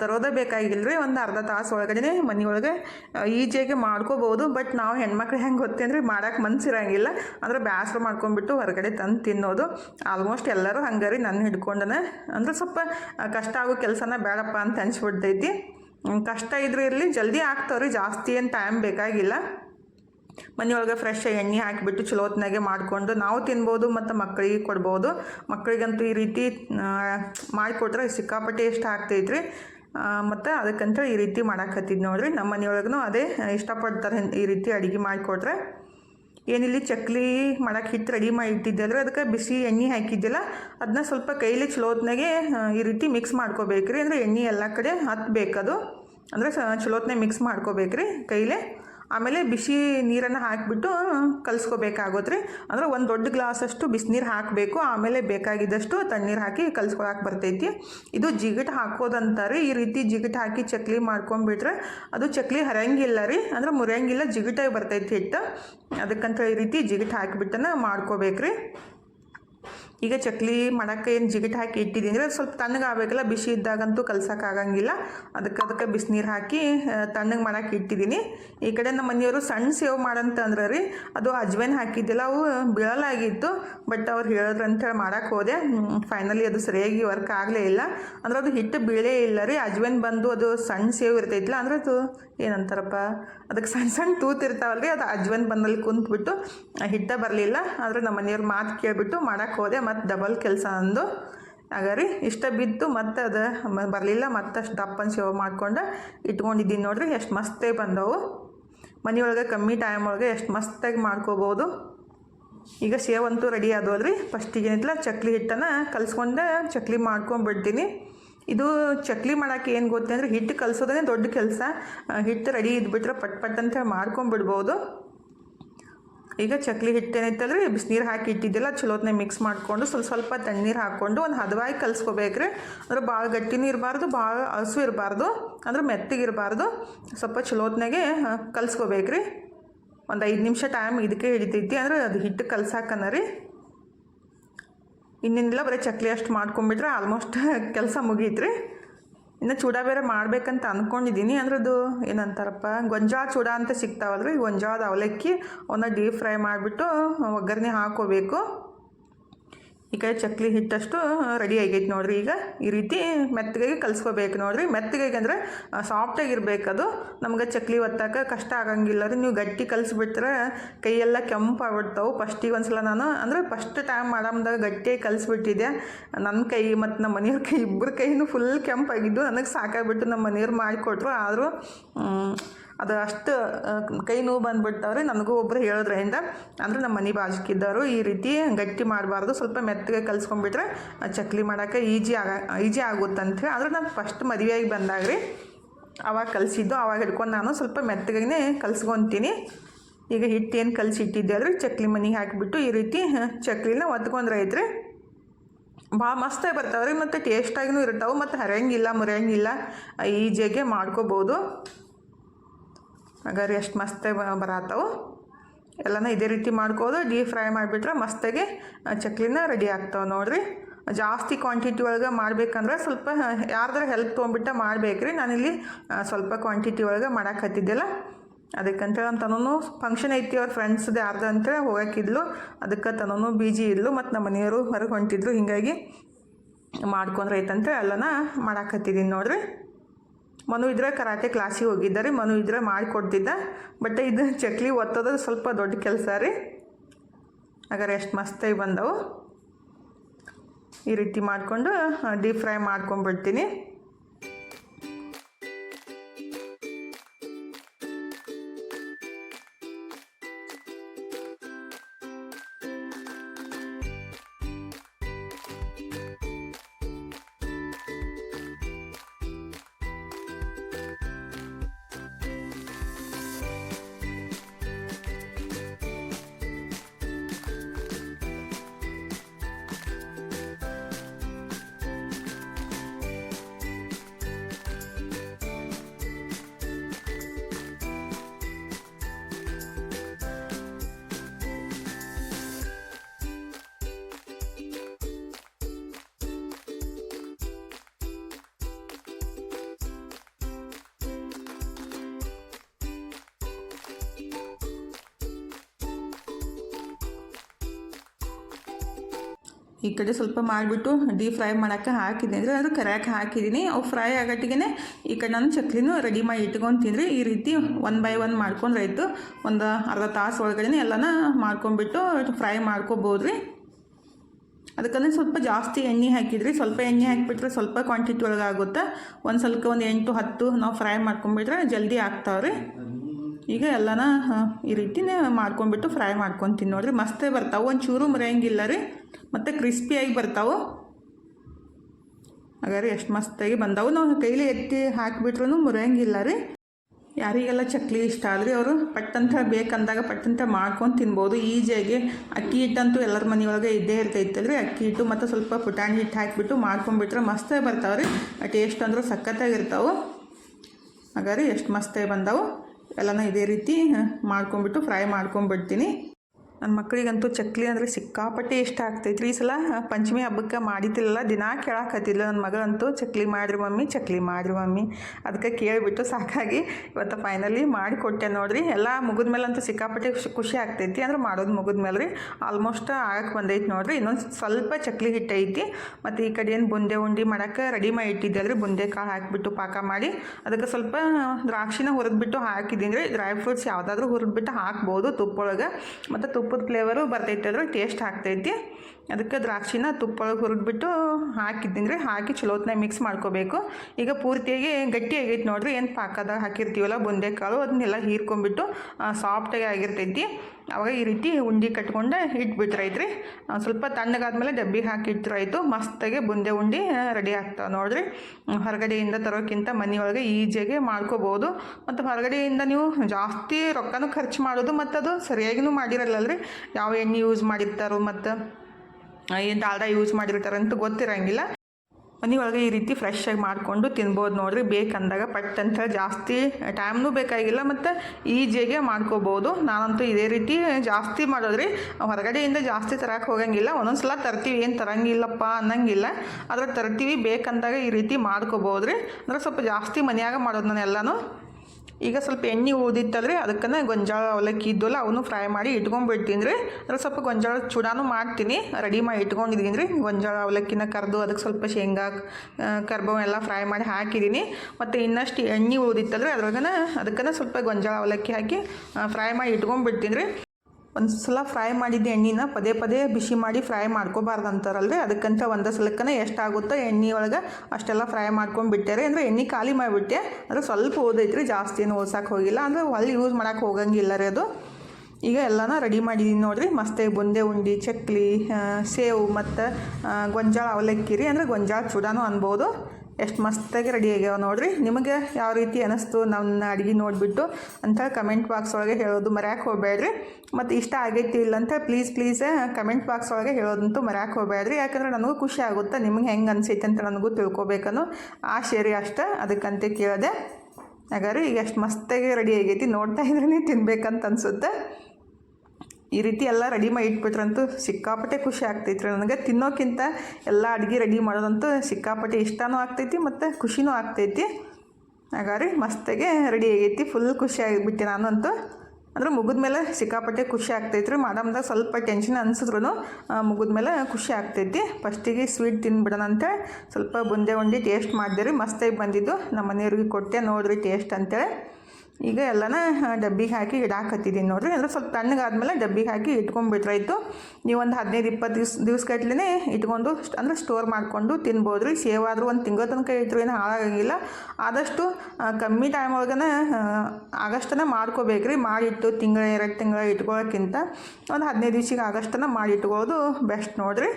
ತರೋದೇ ಬೇಕಾಗಿಲ್ಲ ರೀ ಒಂದು ಅರ್ಧ ತಾಸು ಒಳಗಡೆ ಮನೆಯೊಳಗೆ ಈಜಿಯಾಗಿ ಮಾಡ್ಕೋಬೋದು. ಬಟ್ ನಾವು ಹೆಣ್ಮಕ್ಳು ಹೆಂಗೆ ಗೊತ್ತೇನ್ರಿ ಮಾಡೋಕೆ ಮನ್ಸಿರಂಗಿಲ್ಲ. ಅಂದ್ರೆ ಬೇಸರ ಮಾಡ್ಕೊಂಡ್ಬಿಟ್ಟು ಹೊರಗಡೆ ತಂದು ತಿನ್ನೋದು. ಆಲ್ಮೋಸ್ಟ್ ಎಲ್ಲರೂ ಹಂಗೆ ರೀ ನನ್ನ ಹಿಡ್ಕೊಂಡನ. ಅಂದ್ರೆ ಸ್ವಲ್ಪ ಕಷ್ಟ ಆಗೋ ಕೆಲಸನ ಬೇಡಪ್ಪ ಅಂತ ಅನ್ಸ್ಬಿಡ್ತೈತಿ. ಕಷ್ಟ ಇದ್ರೆ ಇರಲಿ, ಜಲ್ದಿ ಆಗ್ತಾವ್ರಿ. ಜಾಸ್ತಿ ಏನು ಟೈಮ್ ಬೇಕಾಗಿಲ್ಲ. ಮನೆಯೊಳಗೆ ಫ್ರೆಶ್ ಎಣ್ಣೆ ಹಾಕಿಬಿಟ್ಟು ಚಲೋ ಹೊತ್ನಾಗೆ ಮಾಡಿಕೊಂಡು ನಾವು ತಿನ್ಬೋದು ಮತ್ತು ಮಕ್ಕಳಿಗೆ ಕೊಡ್ಬೋದು. ಮಕ್ಕಳಿಗಂತೂ ಈ ರೀತಿ ಮಾಡಿಕೊಟ್ರೆ ಸಿಕ್ಕಾಪಟ್ಟೆ ಎಷ್ಟು ಆಗ್ತೈತ್ರಿ. ಮತ್ತು ಅದಕ್ಕಂತ ಈ ರೀತಿ ಮಾಡಾಕತ್ತಿದ್ ನೋಡ್ರಿ. ನಮ್ಮ ಮನೆಯೊಳಗೂ ಅದೇ ಇಷ್ಟಪಡ್ತಾರೆ ಈ ರೀತಿ ಅಡುಗೆ ಮಾಡಿಕೊಟ್ರೆ. ಏನಿಲ್ಲಿ ಚಕ್ಲಿ ಮಾಡಕ್ಕೆ ಹಿಟ್ಟು ರೆಡಿ ಮಾಡಿ ಇಟ್ಟಿದ್ದೆ ಅದಕ್ಕೆ ಬಿಸಿ ಎಣ್ಣೆ ಹಾಕಿದ್ದಿಲ್ಲ. ಅದನ್ನ ಸ್ವಲ್ಪ ಕೈಲಿ ಚಲೋತ್ನಾಗೆ ಈ ರೀತಿ ಮಿಕ್ಸ್ ಮಾಡ್ಕೋಬೇಕ್ರಿ. ಅಂದರೆ ಎಣ್ಣೆ ಎಲ್ಲ ಕಡೆ ಹತ್ಬೇಕದು ಅಂದರೆ ಸ ಹೊತ್ತಿನಾಗೆ ಮಿಕ್ಸ್ ಮಾಡ್ಕೋಬೇಕ್ರಿ ಕೈಲೇ. ಆಮೇಲೆ ಬಿಸಿ ನೀರನ್ನು ಹಾಕಿಬಿಟ್ಟು ಕಲಿಸ್ಕೋಬೇಕಾಗೋದ್ರಿ ಅಂದ್ರೆ ಒಂದು ದೊಡ್ಡ ಗ್ಲಾಸಷ್ಟು ಬಿಸಿನೀರು ಹಾಕಬೇಕು. ಆಮೇಲೆ ಬೇಕಾಗಿದ್ದಷ್ಟು ತಣ್ಣೀರು ಹಾಕಿ ಕಲಿಸ್ಕೊಳಕ್ಕೆ ಬರ್ತೈತಿ. ಇದು ಜಿಗಟ್ ಹಾಕೋದಂತಾರೆ. ಈ ರೀತಿ ಜಿಗಟ್ ಹಾಕಿ ಚಕ್ಲಿ ಮಾಡ್ಕೊಂಡ್ಬಿಟ್ರೆ ಅದು ಚಕ್ಲಿ ಹರಂಗಿಲ್ಲ ರೀ. ಅಂದ್ರೆ ಮುರಿಯಂಗಿಲ್ಲ ಜಿಗಟಾಗಿ ಬರ್ತೈತಿ ಹಿಟ್ಟು. ಅದಕ್ಕಂತ ಈ ರೀತಿ ಜಿಗಟ್ ಹಾಕಿಬಿಟ್ಟನ ಮಾಡ್ಕೋಬೇಕ್ರಿ. ಈಗ ಚಕ್ಲಿ ಮಾಡೋಕ್ಕೆ ಏನು ಜಿಗಿಟ್ ಹಾಕಿ ಇಟ್ಟಿದ್ದೀನಿ. ಅಂದರೆ ಸ್ವಲ್ಪ ತಣ್ಣಗಾಗಬೇಕಲ್ಲ ಬಿಸಿ ಇದ್ದಾಗಂತೂ ಕಲ್ಸೋಕ್ಕಾಗಂಗಿಲ್ಲ ಅದಕ್ಕೆ ಅದಕ್ಕೆ ಬಿಸಿನೀರು ಹಾಕಿ ತಣ್ಣಗೆ ಮಾಡೋಕೆ ಇಟ್ಟಿದ್ದೀನಿ. ಈ ಕಡೆ ನಮ್ಮ ಮನೆಯವರು ಸಣ್ಣ ಸೇವ್ ಮಾಡಂತಂದ್ರೆ ರೀ, ಅದು ಅಜ್ವೈನ್ ಹಾಕಿದ್ದಿಲ್ಲ, ಅವು ಬೀಳಲಾಗಿತ್ತು. ಬಟ್ ಅವ್ರು ಹೇಳಿದ್ರು ಅಂತೇಳಿ ಮಾಡೋಕೆ ಹೋದೆ. ಫೈನಲಿ ಅದು ಸರಿಯಾಗಿ ವರ್ಕ್ ಆಗಲೇ ಇಲ್ಲ. ಅಂದ್ರೆ ಅದು ಹಿಟ್ಟು ಬೀಳೇ ಇಲ್ಲ ರೀ. ಅಜ್ವೈನ್ ಬಂದು ಅದು ಸಣ್ಣ ಸೇವ್ ಇರ್ತೈತಿಲ್ಲ ಅಂದ್ರೆ ಅದು ಏನಂತಾರಪ್ಪ ಅದಕ್ಕೆ ಸಣ್ಣ ಸಣ್ಣ ತೂತ್ ಇರ್ತಾವಲ್ಲ ರೀ ಅದು ಅಜ್ವನ್ ಬಂದಲ್ಲಿ ಕುಂತ್ಬಿಟ್ಟು ಹಿಟ್ಟ ಬರಲಿಲ್ಲ, ಆದರೆ ನಮ್ಮ ಮನೆಯವ್ರ ಮಾತು ಕೇಳಿಬಿಟ್ಟು ಮಾಡೋಕ್ಕೆ ಹೋದೆ ಮತ್ತು ಡಬಲ್ ಕೆಲಸ ಅಂದು. ಆಗ ರೀ ಇಷ್ಟ ಬಿದ್ದು ಮತ್ತೆ ಅದು ಬರಲಿಲ್ಲ ಮತ್ತಷ್ಟು ದಪ್ಪನ ಸೇವ್ ಮಾಡ್ಕೊಂಡು ಇಟ್ಕೊಂಡಿದ್ದೀನಿ ನೋಡ್ರಿ, ಎಷ್ಟು ಮಸ್ತಾಗಿ ಬಂದವು. ಮನೆಯೊಳಗೆ ಕಮ್ಮಿ ಟೈಮ್ ಒಳಗೆ ಎಷ್ಟು ಮಸ್ತಾಗಿ ಮಾಡ್ಕೋಬೋದು. ಈಗ ಸೇವಂತೂ ರೆಡಿ ಆದವಲ್ರಿ ಫಸ್ಟಿಗೆ ಏನಿಲ್ಲ ಚಕ್ಲಿ ಹಿಟ್ಟನ್ನು ಕಲಿಸ್ಕೊಂಡೆ ಚಕ್ಲಿ ಮಾಡ್ಕೊಂಡ್ಬಿಡ್ತೀನಿ. ಇದು ಚಕ್ಲಿ ಮಾಡೋಕ್ಕೆ ಏನು ಗೊತ್ತೆ ಅಂದರೆ ಹಿಟ್ಟು ಕಲಿಸೋದೇ ದೊಡ್ಡ ಕೆಲಸ. ಹಿಟ್ಟು ರೆಡಿ ಇದ್ಬಿಟ್ರೆ ಪಟ್ ಪಟ್ ಅಂತ ಮಾಡ್ಕೊಂಬಿಡ್ಬೋದು ಈಗ ಚಕ್ಲಿ ಹಿಟ್ಟು ಏನೈತಲ್ರಿ ಬಿಸಿನೀರು ಹಾಕಿ ಇಟ್ಟಿದ್ದಿಲ್ಲ, ಚಲೋತ್ನೆ ಮಿಕ್ಸ್ ಮಾಡಿಕೊಂಡು ಸ್ವಲ್ಪ ಸ್ವಲ್ಪ ತಣ್ಣೀರು ಹಾಕ್ಕೊಂಡು ಒಂದು ಹದವಾಗಿ ಕಲಿಸ್ಕೋಬೇಕ್ರಿ. ಅಂದ್ರೆ ಭಾಳ ಗಟ್ಟಿನೂ ಇರಬಾರ್ದು ಭಾಳ ಹಸು ಇರಬಾರ್ದು, ಅಂದ್ರೆ ಮೆತ್ತಗಿರಬಾರ್ದು ಸ್ವಲ್ಪ ಚಲೋತ್ನಾಗೆ ಕಲಿಸ್ಕೋಬೇಕ್ರಿ. ಒಂದು ಐದು ನಿಮಿಷ ಟೈಮ್ ಇದಕ್ಕೆ ಹಿಡಿತೈತಿ. ಅಂದ್ರೆ ಅದು ಹಿಟ್ಟು ಕಲ್ಸಾಕನ ರೀ. ಇನ್ನೇನಿಲ್ಲ ಬರೀ ಚಕ್ಲಿ ಅಷ್ಟು ಮಾಡ್ಕೊಂಬಿಟ್ರೆ ಆಲ್ಮೋಸ್ಟ್ ಕೆಲಸ ಮುಗೀತ್ರಿ. ಇನ್ನು ಚೂಡ ಬೇರೆ ಮಾಡಬೇಕಂತ ಅಂದ್ಕೊಂಡಿದ್ದೀನಿ ಅಂದ್ರೆ ಅದು ಏನಂತಾರಪ್ಪ ಗೊಂಜಾಳ ಚೂಡ ಅಂತ ಸಿಗ್ತಾವಲ್ರಿ ಗೊಂಜಾಳದ ಅವಲಕ್ಕಿ, ಅವನ್ನ ಡೀಪ್ ಫ್ರೈ ಮಾಡಿಬಿಟ್ಟು ಒಗ್ಗರಣೆ ಹಾಕೋಬೇಕು. ಈ ಕಡೆ ಚಕ್ಲಿ ಹಿಟ್ಟಷ್ಟು ರೆಡಿ ಆಗೈತೆ ನೋಡಿರಿ ಈಗ. ಈ ರೀತಿ ಮೆತ್ತಗೆ ಕಲಿಸ್ಕೋಬೇಕು ನೋಡಿರಿ. ಮೆತ್ತಗೆ ಅಂದರೆ ಸಾಫ್ಟಾಗಿರ್ಬೇಕು ಅದು. ನಮ್ಗೆ ಚಕ್ಲಿ ಒತ್ತಾಕ ಕಷ್ಟ ಆಗಂಗಿಲ್ಲ ರೀ. ನೀವು ಗಟ್ಟಿ ಕಲಿಸ್ಬಿಟ್ರೆ ಕೈಯೆಲ್ಲ ಕೆಂಪು ಆಗ್ಬಿಡ್ತಾವೆ ಫಸ್ಟಿಗೆ ಒಂದ್ಸಲ ನಾನು, ಅಂದರೆ ಫಸ್ಟ್ ಟೈಮ್ ಮಾಡಮ್ದಾಗ ಗಟ್ಟಿಯಾಗಿ ಕಲಿಸ್ಬಿಟ್ಟಿದ್ದೆ. ನನ್ನ ಕೈ ಮತ್ತು ನಮ್ಮ ಮನೆಯವ್ರ ಕೈ ಇಬ್ಬರ ಕೈನೂ ಫುಲ್ ಕೆಂಪಾಗಿದ್ದು. ನನಗೆ ಸಾಕಾಗ್ಬಿಟ್ಟು ನಮ್ಮ ಮನೆಯವ್ರು ಮಾಡಿಕೊಟ್ರು. ಆದರೂ ಅದು ಅಷ್ಟು ಕೈ ನೋವು ಬಂದ್ಬಿಡ್ತಾವ್ರಿ. ನನಗೂ ಒಬ್ಬರು ಹೇಳಿದ್ರಿಂದ ಅಂದ್ರೆ ನಮ್ಮ ಮನೆ ಬಾಜುಕಿದ್ದವರು ಈ ರೀತಿ ಗಟ್ಟಿ ಮಾಡಬಾರ್ದು. ಸ್ವಲ್ಪ ಮೆತ್ತಗೆ ಕಲಿಸ್ಕೊಂಡ್ಬಿಟ್ರೆ ಚಕ್ಲಿ ಮಾಡೋಕ್ಕೆ ಈಜಿ ಆಗ, ಈಜಿ ಆಗುತ್ತಂತ ಆದರೆ ನಾನು ಫಸ್ಟ್ ಮದುವೆಯಾಗಿ ಬಂದಾಗ ರೀ, ಅವಾಗ ಕಲಿಸಿದ್ದು, ಅವಾಗ ಹಿಡ್ಕೊಂಡು ನಾನು ಸ್ವಲ್ಪ ಮೆತ್ತಗೆ ಕಲಿಸ್ಕೊತೀನಿ. ಈಗ ಹಿಟ್ಟು ಏನು ಕಲಿಸಿಟ್ಟಿದ್ದೆ ಅಲ್ರಿ ಚಕ್ಲಿ ಮನೆಗೆ ಹಾಕಿಬಿಟ್ಟು ಈ ರೀತಿ ಚಕ್ಲಿನ ಒತ್ಕೊಂಡ್ರೆ ಐತ್ರಿ. ಭಾಳ ಮಸ್ತಾಗಿ ಬರ್ತಾವೆ ರೀ ಮತ್ತು ಟೇಸ್ಟಾಗಿನೂ ಇರ್ತಾವೆ, ಮತ್ತು ಹರಿಯಂಗಿಲ್ಲ, ಮುರಿಯಂಗಿಲ್ಲ ಈಜಿಯಾಗೆ ಮಾಡ್ಕೋಬೋದು. ಹಾಗಾದ್ರೆ ಎಷ್ಟು ಮಸ್ತಾಗಿ ಬರತ್ತವು ಎಲ್ಲನೂ ಇದೇ ರೀತಿ ಮಾಡ್ಕೋದು ಡೀಪ್ ಫ್ರೈ ಮಾಡಿಬಿಟ್ರೆ ಮಸ್ತಾಗಿ ಚಕ್ಲಿನ ರೆಡಿ ಆಗ್ತಾವೆ ನೋಡಿರಿ. ಜಾಸ್ತಿ ಕ್ವಾಂಟಿಟಿ ಒಳಗೆ ಮಾಡಬೇಕಂದ್ರೆ ಸ್ವಲ್ಪ ಯಾರ್ದಾರ ಹೆಲ್ಪ್ ತೊಗೊಂಬಿಟ್ಟ ಮಾಡಬೇಕ್ರಿ. ನಾನಿಲ್ಲಿ ಸ್ವಲ್ಪ ಕ್ವಾಂಟಿಟಿ ಒಳಗೆ ಮಾಡಕ್ಕೆ ಅದಕ್ಕೆ ಅದಕ್ಕಂತೇಳಿ ಅಂತ ತನೂ ಫಂಕ್ಷನ್ ಐತಿ ಅವ್ರ ಫ್ರೆಂಡ್ಸ್ದು ಯಾರ್ದು ಅಂತೇಳಿ ಹೋಗಕ್ಕಿದ್ಲು ಅದಕ್ಕೆ ತನೂ ಬೀಜಿ ಇದ್ಲು, ಮತ್ತು ನಮ್ಮ ಮನೆಯವರು ಹೊರಗೆ ಹೊಂಟಿದ್ರು. ಹೀಗಾಗಿ ಮಾಡ್ಕೊಂಡ್ರೆ ಐತಂತ ಎಲ್ಲನ ಮಾಡಾಕತ್ತಿದ್ದೀನಿ ನೋಡ್ರಿ. ಮನು ಇದ್ರೆ ಕರಾಟೆ ಕ್ಲಾಸಿಗೆ ಹೋಗಿದ್ದಾರೆ ಮನು ಇದ್ರೆ ಮಾಡಿಕೊಡ್ತಿದ್ದ. ಬಟ್ ಇದು ಚಕ್ಲಿ ಒತ್ತೋದು ಸ್ವಲ್ಪ ದೊಡ್ಡ ಕೆಲಸ ರೀ. ಹಾಗಾದ್ರೆ ಎಷ್ಟು ಮಸ್ತಾಗಿ ಬಂದವು. ಈ ರೀತಿ ಮಾಡಿಕೊಂಡು ಡೀಪ್ ಫ್ರೈ ಮಾಡ್ಕೊಂಡ್ಬಿಡ್ತೀನಿ ಈ ಕಡೆ ಸ್ವಲ್ಪ ಮಾಡಿಬಿಟ್ಟು ಡೀಪ್ ಫ್ರೈ ಮಾಡೋಕ್ಕೆ ಹಾಕಿದ್ದೀನಿ ಅಂದರೆ ಅದು ಕರಿಯಕ್ಕೆ ಹಾಕಿದ್ದೀನಿ. ಅವು ಫ್ರೈ ಆಗೋಟಿಗೆ ಈ ಕಡೆ ನಾನು ಚಕ್ಲಿನೂ ರೆಡಿ ಮಾಡಿ ಇಟ್ಕೊಂಡು ತಿಂದರೆ ಈ ರೀತಿ ಒನ್ ಬೈ ಒನ್ ಮಾಡ್ಕೊಂಡ್ರೆ ಆಯಿತು ಒಂದು ಅರ್ಧ ತಾಸು ಒಳಗಡೆ ಎಲ್ಲನ ಮಾಡ್ಕೊಂಡ್ಬಿಟ್ಟು ಫ್ರೈ ಮಾಡ್ಕೋಬೋದು ರೀ ಅದಕ್ಕಂದ್ರೆ ಸ್ವಲ್ಪ ಜಾಸ್ತಿ ಎಣ್ಣೆ ಹಾಕಿದ್ರಿ. ಸ್ವಲ್ಪ ಎಣ್ಣೆ ಹಾಕಿಬಿಟ್ರೆ ಸ್ವಲ್ಪ ಕ್ವಾಂಟಿಟಿ ಒಳಗಾಗುತ್ತೆ? ಒಂದು ಸ್ವಲ್ಪ ಒಂದು ಎಂಟು ಹತ್ತು ನಾವು ಫ್ರೈ ಮಾಡ್ಕೊಂಬಿಟ್ರೆ ಜಲ್ದಿ ಆಗ್ತಾವ್ರಿ. ಈಗ ಎಲ್ಲನ ಈ ರೀತಿನೇ ಮಾಡ್ಕೊಂಡ್ಬಿಟ್ಟು ಫ್ರೈ ಮಾಡ್ಕೊತೀನಿ ನೋಡಿರಿ ಮಸ್ತೇ ಬರ್ತಾವೆ ಒಂದು ಚೂರು ಮರೆಯಂಗಿಲ್ಲ ರೀ, ಮತ್ತು ಕ್ರಿಸ್ಪಿಯಾಗಿ ಬರ್ತಾವೆ. ಹಾಗಾದ್ರೆ ಎಷ್ಟು ಮಸ್ತಾಗಿ ಬಂದಾವು. ನಾವು ಕೈಲಿ ಎತ್ತಿ ಹಾಕಿಬಿಟ್ರು ಮುರಿಯಂಗಿಲ್ಲ ರೀ. ಯಾರಿಗೆಲ್ಲ ಚಕ್ಲಿ ಇಷ್ಟ ಆದ್ರಿ ಅವರು? ಪಟ್ಟಂತ ಬೇಕಂದಾಗ ಪಟ್ಟಂತ ಮಾಡ್ಕೊಂಡು ತಿನ್ಬೋದು. ಈಜಿಯಾಗಿ ಅಕ್ಕಿ ಹಿಟ್ಟಂತೂ ಎಲ್ಲರ ಮನೆಯೊಳಗೆ ಇದ್ದೇ ಇರ್ತೈತಲ್ರಿ. ಅಕ್ಕಿ ಹಿಟ್ಟು ಮತ್ತು ಸ್ವಲ್ಪ ಪುಟಾಣಿ ಹಿಟ್ಟು ಹಾಕಿಬಿಟ್ಟು ಮಾಡ್ಕೊಂಡ್ಬಿಟ್ರೆ ಮಸ್ತಾಗಿ ಬರ್ತಾವೆ ರೀ. ಟೇಸ್ಟ್ ಅಂದರೂ ಸಖತ್ತಾಗಿರ್ತಾವೆ ಹಾಗಾದ್ರೆ ಎಷ್ಟು ಮಸ್ತಾಗಿ ಬಂದಾವು. ಎಲ್ಲನ ಇದೇ ರೀತಿ ಮಾಡ್ಕೊಂಬಿಟ್ಟು ಫ್ರೈ ಮಾಡ್ಕೊಂಬಿಡ್ತೀನಿ ನನ್ನ ಮಕ್ಕಳಿಗಂತೂ ಚಕ್ಲಿ ಅಂದರೆ ಸಿಕ್ಕಾಪಟ್ಟೆ ಇಷ್ಟ ಆಗ್ತೈತೆ ರೀ ಈ ಸಲ. ಪಂಚಮಿ ಹಬ್ಬಕ್ಕೆ ಮಾಡಿದ್ದಿಲ್ಲ ದಿನಾ ಕೇಳಾಕತ್ತಿಲ್ಲ ನನ್ನ ಮಗಳಂತೂ, ಚಕ್ಲಿ ಮಾಡಿರಿ ಮಮ್ಮಿ, ಚಕ್ಲಿ ಮಾಡಿರಿ ಮಮ್ಮಿ. ಅದಕ್ಕೆ ಕೇಳಿಬಿಟ್ಟು ಸಾಕಾಗಿ ಇವತ್ತು ಫೈನಲಿ ಮಾಡಿಕೊಟ್ಟೆ ನೋಡಿರಿ. ಎಲ್ಲ ಮುಗಿದ ಮೇಲೆ ಅಂತೂ ಸಿಕ್ಕಾಪಟ್ಟೆ ಖುಷಿ ಆಗ್ತೈತಿ ಅಂದ್ರೆ ಮಾಡೋದು ಮುಗಿದ ಮೇಲೆ ರೀ ಆಲ್ಮೋಸ್ಟ್ ಆಗಕ್ಕೆ ಬಂದೈತಿ ನೋಡಿರಿ. ಇನ್ನೊಂದು ಸ್ವಲ್ಪ ಚಕ್ಲಿ ಹಿಟ್ಟೈತಿ ಮತ್ತು ಈ ಕಡೆ ಏನು ಬುಂದೆ ಉಂಡಿ ಮಾಡೋಕ್ಕೆ ರೆಡಿ ಮಾಡಿ ಇಟ್ಟಿದ್ದೆ ರೀ ಬುಂದೆ ಕಾಳು ಹಾಕಿಬಿಟ್ಟು ಪಾಕ ಮಾಡಿ, ಅದಕ್ಕೆ ಸ್ವಲ್ಪ ದ್ರಾಕ್ಷಿನ ಹುರಿದ್ಬಿಟ್ಟು ಹಾಕಿದ್ದೀನಿ ರೀ. ಡ್ರೈ ಫ್ರೂಟ್ಸ್ ಯಾವುದಾದ್ರೂ ಹುರಿದ್ಬಿಟ್ಟು ಹಾಕ್ಬೋದು ತುಪ್ಪೊಳಗೆ ಮತ್ತು ತುಪ್ಪದ ಫ್ಲೇವರು ಬರ್ತೈತೆ ಅದ್ರಲ್ಲಿ ಟೇಸ್ಟ್ ಆಗ್ತೈತಿ. ಅದಕ್ಕೆ ದ್ರಾಕ್ಷಿನ ತುಪ್ಪ ಒಳಗೆ ಹುರಿದ್ಬಿಟ್ಟು ಹಾಕಿದ್ದೀನಿ ರೀ ಹಾಕಿ ಚಲೋತ್ನಾಗ ಮಿಕ್ಸ್ ಮಾಡ್ಕೋಬೇಕು. ಈಗ ಪೂರ್ತಿಯಾಗಿ ಗಟ್ಟಿ ಆಗೈತೆ ನೋಡ್ರಿ, ಏನು ಪಾಕದಾಗ ಹಾಕಿರ್ತೀವಲ್ಲ ಬುಂದೆ ಅದನ್ನೆಲ್ಲ ಹೀರ್ಕೊಂಡ್ಬಿಟ್ಟು ಸಾಫ್ಟಾಗಿ ಆಗಿರ್ತೈತಿ. ಅವಾಗ ಈ ರೀತಿ ಉಂಡೆ ಕಟ್ಕೊಂಡು ಇಟ್ಬಿಟ್ರೈತ್ರಿ. ಸ್ವಲ್ಪ ತಣ್ಣಗಾದ್ಮೇಲೆ ಡಬ್ಬಿ ಹಾಕಿ ಇಟ್ರಾಯ್ತು ಮಸ್ತಾಗಿ ಬುಂದೆ ಉಂಡೆ ರೆಡಿ ಆಗ್ತಾವೆ ನೋಡ್ರಿ. ಹೊರಗಡೆಯಿಂದ ತರೋಕ್ಕಿಂತ ಮನೆಯೊಳಗೆ ಈಜಿಯಾಗಿ ಮಾಡ್ಕೋಬೋದು. ಮತ್ತು ಹೊರಗಡೆಯಿಂದ ನೀವು ಜಾಸ್ತಿ ರೊಕ್ಕನೂ ಖರ್ಚು ಮಾಡೋದು ಮತ್ತು ಅದು ಸರಿಯಾಗಿನೂ ಮಾಡಿರಲ್ಲಲ್ರಿ. ಯಾವ ಎಣ್ಣೆ ಯೂಸ್ ಮಾಡಿರ್ತಾರೋ ಮತ್ತು ಏನು ಡಾಲ್ಡ ಯೂಸ್ ಮಾಡಿರ್ತಾರಂತ ಗೊತ್ತಿರಂಗಿಲ್ಲ. ಮನೆಯೊಳಗೆ ಈ ರೀತಿ ಫ್ರೆಶ್ ಆಗಿ ಮಾಡಿಕೊಂಡು ತಿನ್ಬೋದು ನೋಡ್ರಿ. ಬೇಕಂದಾಗ ಪಟ್ ಅಂತ ಜಾಸ್ತಿ ಟೈಮ್ನೂ ಬೇಕಾಗಿಲ್ಲ ಮತ್ತು ಈಜಿಯಾಗೆ ಮಾಡ್ಕೋಬೋದು. ನಾನಂತೂ ಇದೇ ರೀತಿ ಜಾಸ್ತಿ ಮಾಡೋದ್ರಿ. ಹೊರಗಡೆಯಿಂದ ಜಾಸ್ತಿ ತರಕ್ಕೆ ಹೋಗಂಗಿಲ್ಲ. ಒಂದೊಂದು ಸಲ ತರ್ತೀವಿ. ಏನು ತರಂಗಿಲ್ಲಪ್ಪ ಅನ್ನಂಗಿಲ್ಲ. ಆದರೆ ತರ್ತೀವಿ. ಬೇಕಂದಾಗ ಈ ರೀತಿ ಮಾಡ್ಕೋಬೋದ್ರಿ. ಅಂದ್ರೆ ಸ್ವಲ್ಪ ಜಾಸ್ತಿ ಮನೆಯಾಗ ಮಾಡೋದು ನಾನು ಎಲ್ಲನೂ. ಈಗ ಸ್ವಲ್ಪ ಎಣ್ಣೆ ಊದಿತ್ತಲ್ರಿ ಅದಕ್ಕನ್ನ ಗೊಂಜಾಳ ಅವಲಕ್ಕಿ ಇದ್ದಲ್ಲ, ಅವನು ಫ್ರೈ ಮಾಡಿ ಇಟ್ಕೊಂಡ್ಬಿಡ್ತೀನಿ ರೀ. ಅದ್ರ ಸ್ವಲ್ಪ ಗೊಂಜಾಳ ಚೂಡಾನು ಮಾಡ್ತೀನಿ ರೆಡಿ ಮಾಡಿ ಇಟ್ಕೊಂಡಿದ್ದೀನಿ ರೀ. ಗೊಂಜಾಳ ಅವಲಕ್ಕಿನ ಕರೆದು ಅದಕ್ಕೆ ಸ್ವಲ್ಪ ಶೇಂಗಾ ಕರ್ಬೇವು ಎಲ್ಲ ಫ್ರೈ ಮಾಡಿ ಹಾಕಿದ್ದೀನಿ ಮತ್ತು ಇನ್ನಷ್ಟು ಎಣ್ಣೆ ಊದಿತ್ತಲ್ರಿ ಅದ್ರಾಗನ, ಅದಕ್ಕನ ಸ್ವಲ್ಪ ಗೊಂಜಾಳ ಅವಲಕ್ಕಿ ಹಾಕಿ ಫ್ರೈ ಮಾಡಿ ಇಟ್ಕೊಂಡ್ಬಿಡ್ತೀನಿ ರೀ. ಒಂದು ಸಲ ಫ್ರೈ ಮಾಡಿದ್ದ ಎಣ್ಣೆನ ಪದೇ ಪದೇ ಬಿಸಿ ಮಾಡಿ ಫ್ರೈ ಮಾಡ್ಕೋಬಾರ್ದು ಅಂತಾರಲ್ರಿ ಅದಕ್ಕಂತ ಒಂದು ಸಲಕ್ಕನ ಎಷ್ಟಾಗುತ್ತೋ ಎಣ್ಣೆ ಒಳಗೆ ಅಷ್ಟೆಲ್ಲ ಫ್ರೈ ಮಾಡ್ಕೊಂಡ್ಬಿಟ್ಟೆ ರೀ ಅಂದರೆ ಎಣ್ಣೆ ಖಾಲಿ ಮಾಡಿಬಿಟ್ಟೆ. ಅಂದರೆ ಸ್ವಲ್ಪ ಓದೈತ್ರಿ ಜಾಸ್ತಿ ಏನು ಓದ್ಸಕ್ಕೆ ಹೋಗಿಲ್ಲ. ಅಂದರೆ ಹೊಲ್ ಯೂಸ್ ಮಾಡೋಕೆ ಹೋಗಂಗಿಲ್ಲ ರೀ ಅದು. ಈಗ ಎಲ್ಲನ ರೆಡಿ ಮಾಡಿದ್ದೀನಿ ನೋಡಿರಿ. ಮಸ್ತೆ ಬುಂದೆ, ಉಂಡಿ, ಚಕ್ಲಿ ಸೇವು ಮತ್ತು ಗೊಂಜಾಳ ಅವಲಕ್ಕಿ ರೀ. ಅಂದರೆ ಗೊಂಜಾಳ ಚೂಡಾನು ಅನ್ಬೋದು. ಎಷ್ಟು ಮಸ್ತಾಗಿ ರೆಡಿ ಆಗ್ಯಾವ ನೋಡಿರಿ. ನಿಮಗೆ ಯಾವ ರೀತಿ ಅನ್ನಿಸ್ತು ನನ್ನ ಅಡುಗೆ ನೋಡಿಬಿಟ್ಟು ಅಂತ ಕಮೆಂಟ್ ಬಾಕ್ಸ್ ಒಳಗೆ ಹೇಳೋದು ಮರ್ಯಾಕ್ ಹೋಗಬೇಡ್ರಿ. ಮತ್ತು ಇಷ್ಟ ಆಗೈತಿ ಇಲ್ಲ ಅಂತ ಪ್ಲೀಸ್ ಪ್ಲೀಸ್ ಕಮೆಂಟ್ ಬಾಕ್ಸ್ ಒಳಗೆ ಹೇಳೋದಂತೂ ಮರ್ಯಾಕ್ ಹೋಗಬೇಡ್ರಿ. ಯಾಕಂದ್ರೆ ನನಗೂ ಖುಷಿ ಆಗುತ್ತೆ. ನಿಮ್ಗೆ ಹೆಂಗೆ ಅನಿಸೈತೆ ಅಂತ ನನಗೂ ತಿಳ್ಕೊಬೇಕನ್ನೋ ಆ ಶೇರಿ ಅಷ್ಟೇ. ಅದಕ್ಕಂತೆ ಕೇಳಿದೆ. ಹಾಗಾದ್ರೆ ಈಗ ಎಷ್ಟು ಮಸ್ತಾಗಿ ರೆಡಿ ಆಗೈತಿ ನೋಡ್ತಾ ಇದ್ರೇ ತಿನ್ಬೇಕಂತ ಅನ್ಸುತ್ತೆ. ಈ ರೀತಿ ಎಲ್ಲ ರೆಡಿ ಮಾಡಿ ಇಟ್ಬಿಟ್ರಂತೂ ಸಿಕ್ಕಾಪಟ್ಟೆ ಖುಷಿ ಆಗ್ತೈತ್ರಿ ನನಗೆ. ತಿನ್ನೋಕ್ಕಿಂತ ಎಲ್ಲ ಅಡುಗೆ ರೆಡಿ ಮಾಡೋದಂತೂ ಸಿಕ್ಕಾಪಟ್ಟೆ ಇಷ್ಟನೂ ಆಗ್ತೈತಿ ಮತ್ತು ಖುಷಿನೂ ಆಗ್ತೈತಿ. ಹಾಗಾದ್ರೆ ಮಸ್ತಾಗೆ ರೆಡಿ ಆಗೈತಿ ಫುಲ್ ಖುಷಿ ಆಗಿಬಿಟ್ಟೆ ನಾನು ಅಂತೂ ಅಂದ್ರೆ ಮುಗಿದ್ಮೇಲೆ ಸಿಕ್ಕಾಪಟ್ಟೆ ಖುಷಿ ಆಗ್ತೈತ್ರಿ. ಮಾಡಮ್ದಾಗ ಸ್ವಲ್ಪ ಟೆನ್ಷನ್ ಮುಗಿದ ಮೇಲೆ ಖುಷಿ ಆಗ್ತೈತಿ. ಫಸ್ಟಿಗೆ ಸ್ವೀಟ್ ತಿಂದ್ಬಿಡೋಣ ಅಂತೇಳಿ ಸ್ವಲ್ಪ ಬುಂದೆ ಉಂಡಿ ಟೇಸ್ಟ್ ಮಾಡಿದೆ ರೀ. ಮಸ್ತಾಗಿ ಬಂದಿದ್ದು. ನಮ್ಮ ಮನೆಯವ್ರಿಗೆ ಕೊಟ್ಟೆ ನೋಡ್ರಿ ಟೇಸ್ಟ್ ಅಂತೇಳಿ. ಈಗ ಎಲ್ಲನ ಡಬ್ಬಿಗೆ ಹಾಕಿ ಇಡಾಕತ್ತಿದ್ದೀನಿ ನೋಡ್ರಿ. ಅಂದ್ರೆ ಸ್ವಲ್ಪ ತಣ್ಣಗಾದ್ಮೇಲೆ ಡಬ್ಬಿಗೆ ಹಾಕಿ ಇಟ್ಕೊಂಡ್ಬಿಟ್ರಾಯ್ತು ನೀವು ಒಂದು ಹದಿನೈದು ಇಪ್ಪತ್ತು ದಿವ್ಸ ದಿವ್ಸಗಟ್ಲೆ ಇಟ್ಕೊಂಡು ಅಂದರೆ ಸ್ಟೋರ್ ಮಾಡಿಕೊಂಡು ತಿನ್ಬೋದು ರೀ ಸೇವ್ ಆದರೂ ಒಂದು ತಿಂಗಳ ತನಕ ಇಟ್ಟರು ಏನು ಹಾಳಾಗಂಗಿಲ್ಲ. ಆದಷ್ಟು ಕಮ್ಮಿ ಟೈಮ್ ಒಳಗನ ಆಗಷ್ಟನ ಮಾಡ್ಕೋಬೇಕು ರೀ ಮಾಡಿಟ್ಟು ತಿಂಗಳ, ಎರಡು ತಿಂಗಳ ಇಟ್ಕೊಳ್ಳೋಕ್ಕಿಂತ ಒಂದು ಹದಿನೈದು ದಿವ್ಸಿಗೆ ಆಗಷ್ಟನ ಮಾಡಿ ಇಟ್ಕೊಳ್ಳೋದು ಬೆಸ್ಟ್ ನೋಡ್ರಿ.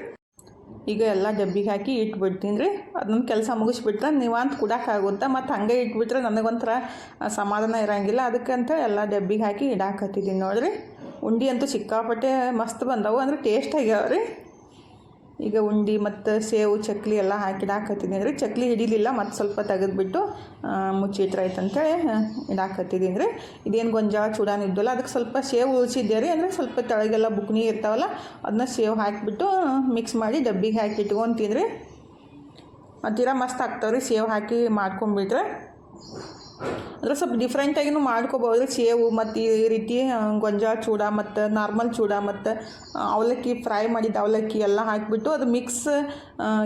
ಈಗ ಎಲ್ಲ ಡಬ್ಬಿಗೆ ಹಾಕಿ ಇಟ್ಬಿಡ್ತೀನಿ ರೀ. ಅದನ್ನ ಕೆಲಸ ಮುಗಿಸ್ಬಿಟ್ರೆ ನೀವಂತ ಕುಡೋಕ್ಕಾಗುತ್ತೆ? ಮತ್ತು ಹಂಗೆ ಇಟ್ಬಿಟ್ರೆ ನನಗೊಂಥರ ಸಮಾಧಾನ ಇರೋಂಗಿಲ್ಲ. ಅದಕ್ಕಂತ ಎಲ್ಲ ಡಬ್ಬಿಗೆ ಹಾಕಿ ಇಡಾಕತ್ತಿದ್ದೀನಿ ನೋಡಿರಿ. ಉಂಡಿ ಅಂತೂ ಸಿಕ್ಕಾಪಟ್ಟೆ ಮಸ್ತ್ ಬಂದವು, ಅಂದ್ರೆ ಟೇಸ್ಟ್ ಆಗ್ಯಾವ ರೀ. ಈಗ ಉಂಡಿ ಮತ್ತು ಸೇವು, ಚಕ್ಲಿ ಎಲ್ಲ ಹಾಕಿ ಇಡಾಕತ್ತಿದ್ದೀನಿ ಚಕ್ಲಿ ಹಿಡಿಲಿಲ್ಲ, ಮತ್ತು ಸ್ವಲ್ಪ ತೆಗೆದ್ಬಿಟ್ಟು ಮುಚ್ಚಿಟ್ರಾಯ್ತು ಅಂತೇಳಿ ಇಡಾಕತ್ತಿದ್ದೀನಿ ರೀ ಇದೇನು ಗೊಂಜಾಳ ಚೂಡಾನ ಇದ್ದಲ್ಲ ಅದಕ್ಕೆ ಸ್ವಲ್ಪ ಸೇವು ಉಳಿಸಿದ್ದೆ ರೀ. ಅಂದರೆ ಸ್ವಲ್ಪ ತೆಳಗೆಲ್ಲ ಬುಕ್ನಿ ಇರ್ತಾವಲ್ಲ ಅದನ್ನ ಸೇವು ಹಾಕಿಬಿಟ್ಟು ಮಿಕ್ಸ್ ಮಾಡಿ ಡಬ್ಬಿಗೆ ಹಾಕಿ ಇಟ್ಕೊತೀನಿ ರೀ. ಮಸ್ತ್ ಆಗ್ತಾವ ರೀ ಸೇವು ಹಾಕಿ ಮಾಡ್ಕೊಂಬಿಟ್ರೆ. ಅಂದ್ರೆ ಸ್ವಲ್ಪ ಡಿಫ್ರೆಂಟಾಗಿನೂ ಮಾಡ್ಕೋಬೋದು. ಸೇವು ಮತ್ತು ಈ ರೀತಿ ಗೊಂಜಾಳ ಚೂಡ ಮತ್ತು ನಾರ್ಮಲ್ ಚೂಡ ಮತ್ತು ಅವಲಕ್ಕಿ ಫ್ರೈ ಮಾಡಿದ ಅವಲಕ್ಕಿ ಎಲ್ಲ ಹಾಕಿಬಿಟ್ಟು ಅದು ಮಿಕ್ಸ್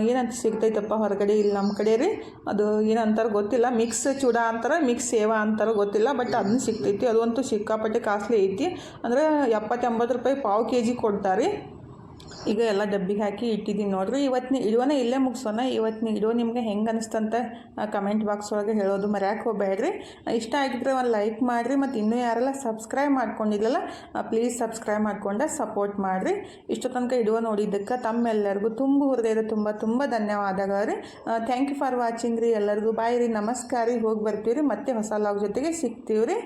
ಏನಂತ ಸಿಗ್ತೈತಪ್ಪ ಹೊರಗಡೆ ಇಲ್ಲಿ ನಮ್ಮ ಕಡೆ ರೀ? ಅದು ಏನಂತಾರೆ ಗೊತ್ತಿಲ್ಲ. ಮಿಕ್ಸ್ ಚೂಡ ಅಂತಾರೆ ಮಿಕ್ಸ್ ಸೇವಾ ಅಂತಾರೆ ಗೊತ್ತಿಲ್ಲ. ಬಟ್ ಅದನ್ನ ಸಿಗ್ತೈತಿ. ಅದು ಅಂತೂ ಸಿಕ್ಕಾಪಟ್ಟೆ ಕಾಸ್ಟ್ಲಿ ಐತಿ. ಅಂದರೆ ಎಪ್ಪತ್ತೆಂಬತ್ತು ರೂಪಾಯಿ ಪಾವು ಕೆ ಜಿ ಕೊಡ್ತಾರೆ. ಈಗ ಎಲ್ಲ ಡಬ್ಬಿಗೆ ಹಾಕಿ ಇಟ್ಟಿದ್ದೀನಿ ನೋಡ್ರಿ. ಇವತ್ತಿನ ಇಡೋನ ಇಲ್ಲೇ ಮುಗಿಸೋಣ ಇವತ್ತಿನ ಇಡೋ ನಿಮಗೆ ಹೆಂಗೆ ಅನಿಸ್ತಂತ ಕಮೆಂಟ್ ಬಾಕ್ಸ್ ಒಳಗೆ ಹೇಳೋದು ಮರ್ಯಾಕೆ ಹೋಗಬೇಡ್ರಿ ಇಷ್ಟ ಆಗಿದ್ರೆ ಒಂದು ಲೈಕ್ ಮಾಡಿರಿ ಮತ್ತು ಇನ್ನೂ ಯಾರೆಲ್ಲ ಸಬ್ಸ್ಕ್ರೈಬ್ ಮಾಡ್ಕೊಂಡಿಲ್ಲಲ್ಲ ಪ್ಲೀಸ್ ಸಬ್ಸ್ಕ್ರೈಬ್ ಮಾಡ್ಕೊಂಡೆ ಸಪೋರ್ಟ್ ಮಾಡಿರಿ. ಇಷ್ಟು ತನಕ ಇಡುವ ನೋಡಿದ್ದಕ್ಕೆ ತಮ್ಮೆಲ್ಲರಿಗೂ ತುಂಬ ಹೃದಯದ ತುಂಬ ತುಂಬ ಧನ್ಯವಾದಗಳು. ರೀ ಥ್ಯಾಂಕ್ ಯು ಫಾರ್ ವಾಚಿಂಗ್ ರೀ ಎಲ್ಲರಿಗೂ. ಬಾಯ್ ರೀ. ನಮಸ್ಕಾರ ರೀ. ಹೋಗಿ ಬರ್ತೀವಿ ರೀ ಮತ್ತೆ ಹೊಸ ಲಾಗ್ ಜೊತೆಗೆ ಸಿಗ್ತೀವಿ ರೀ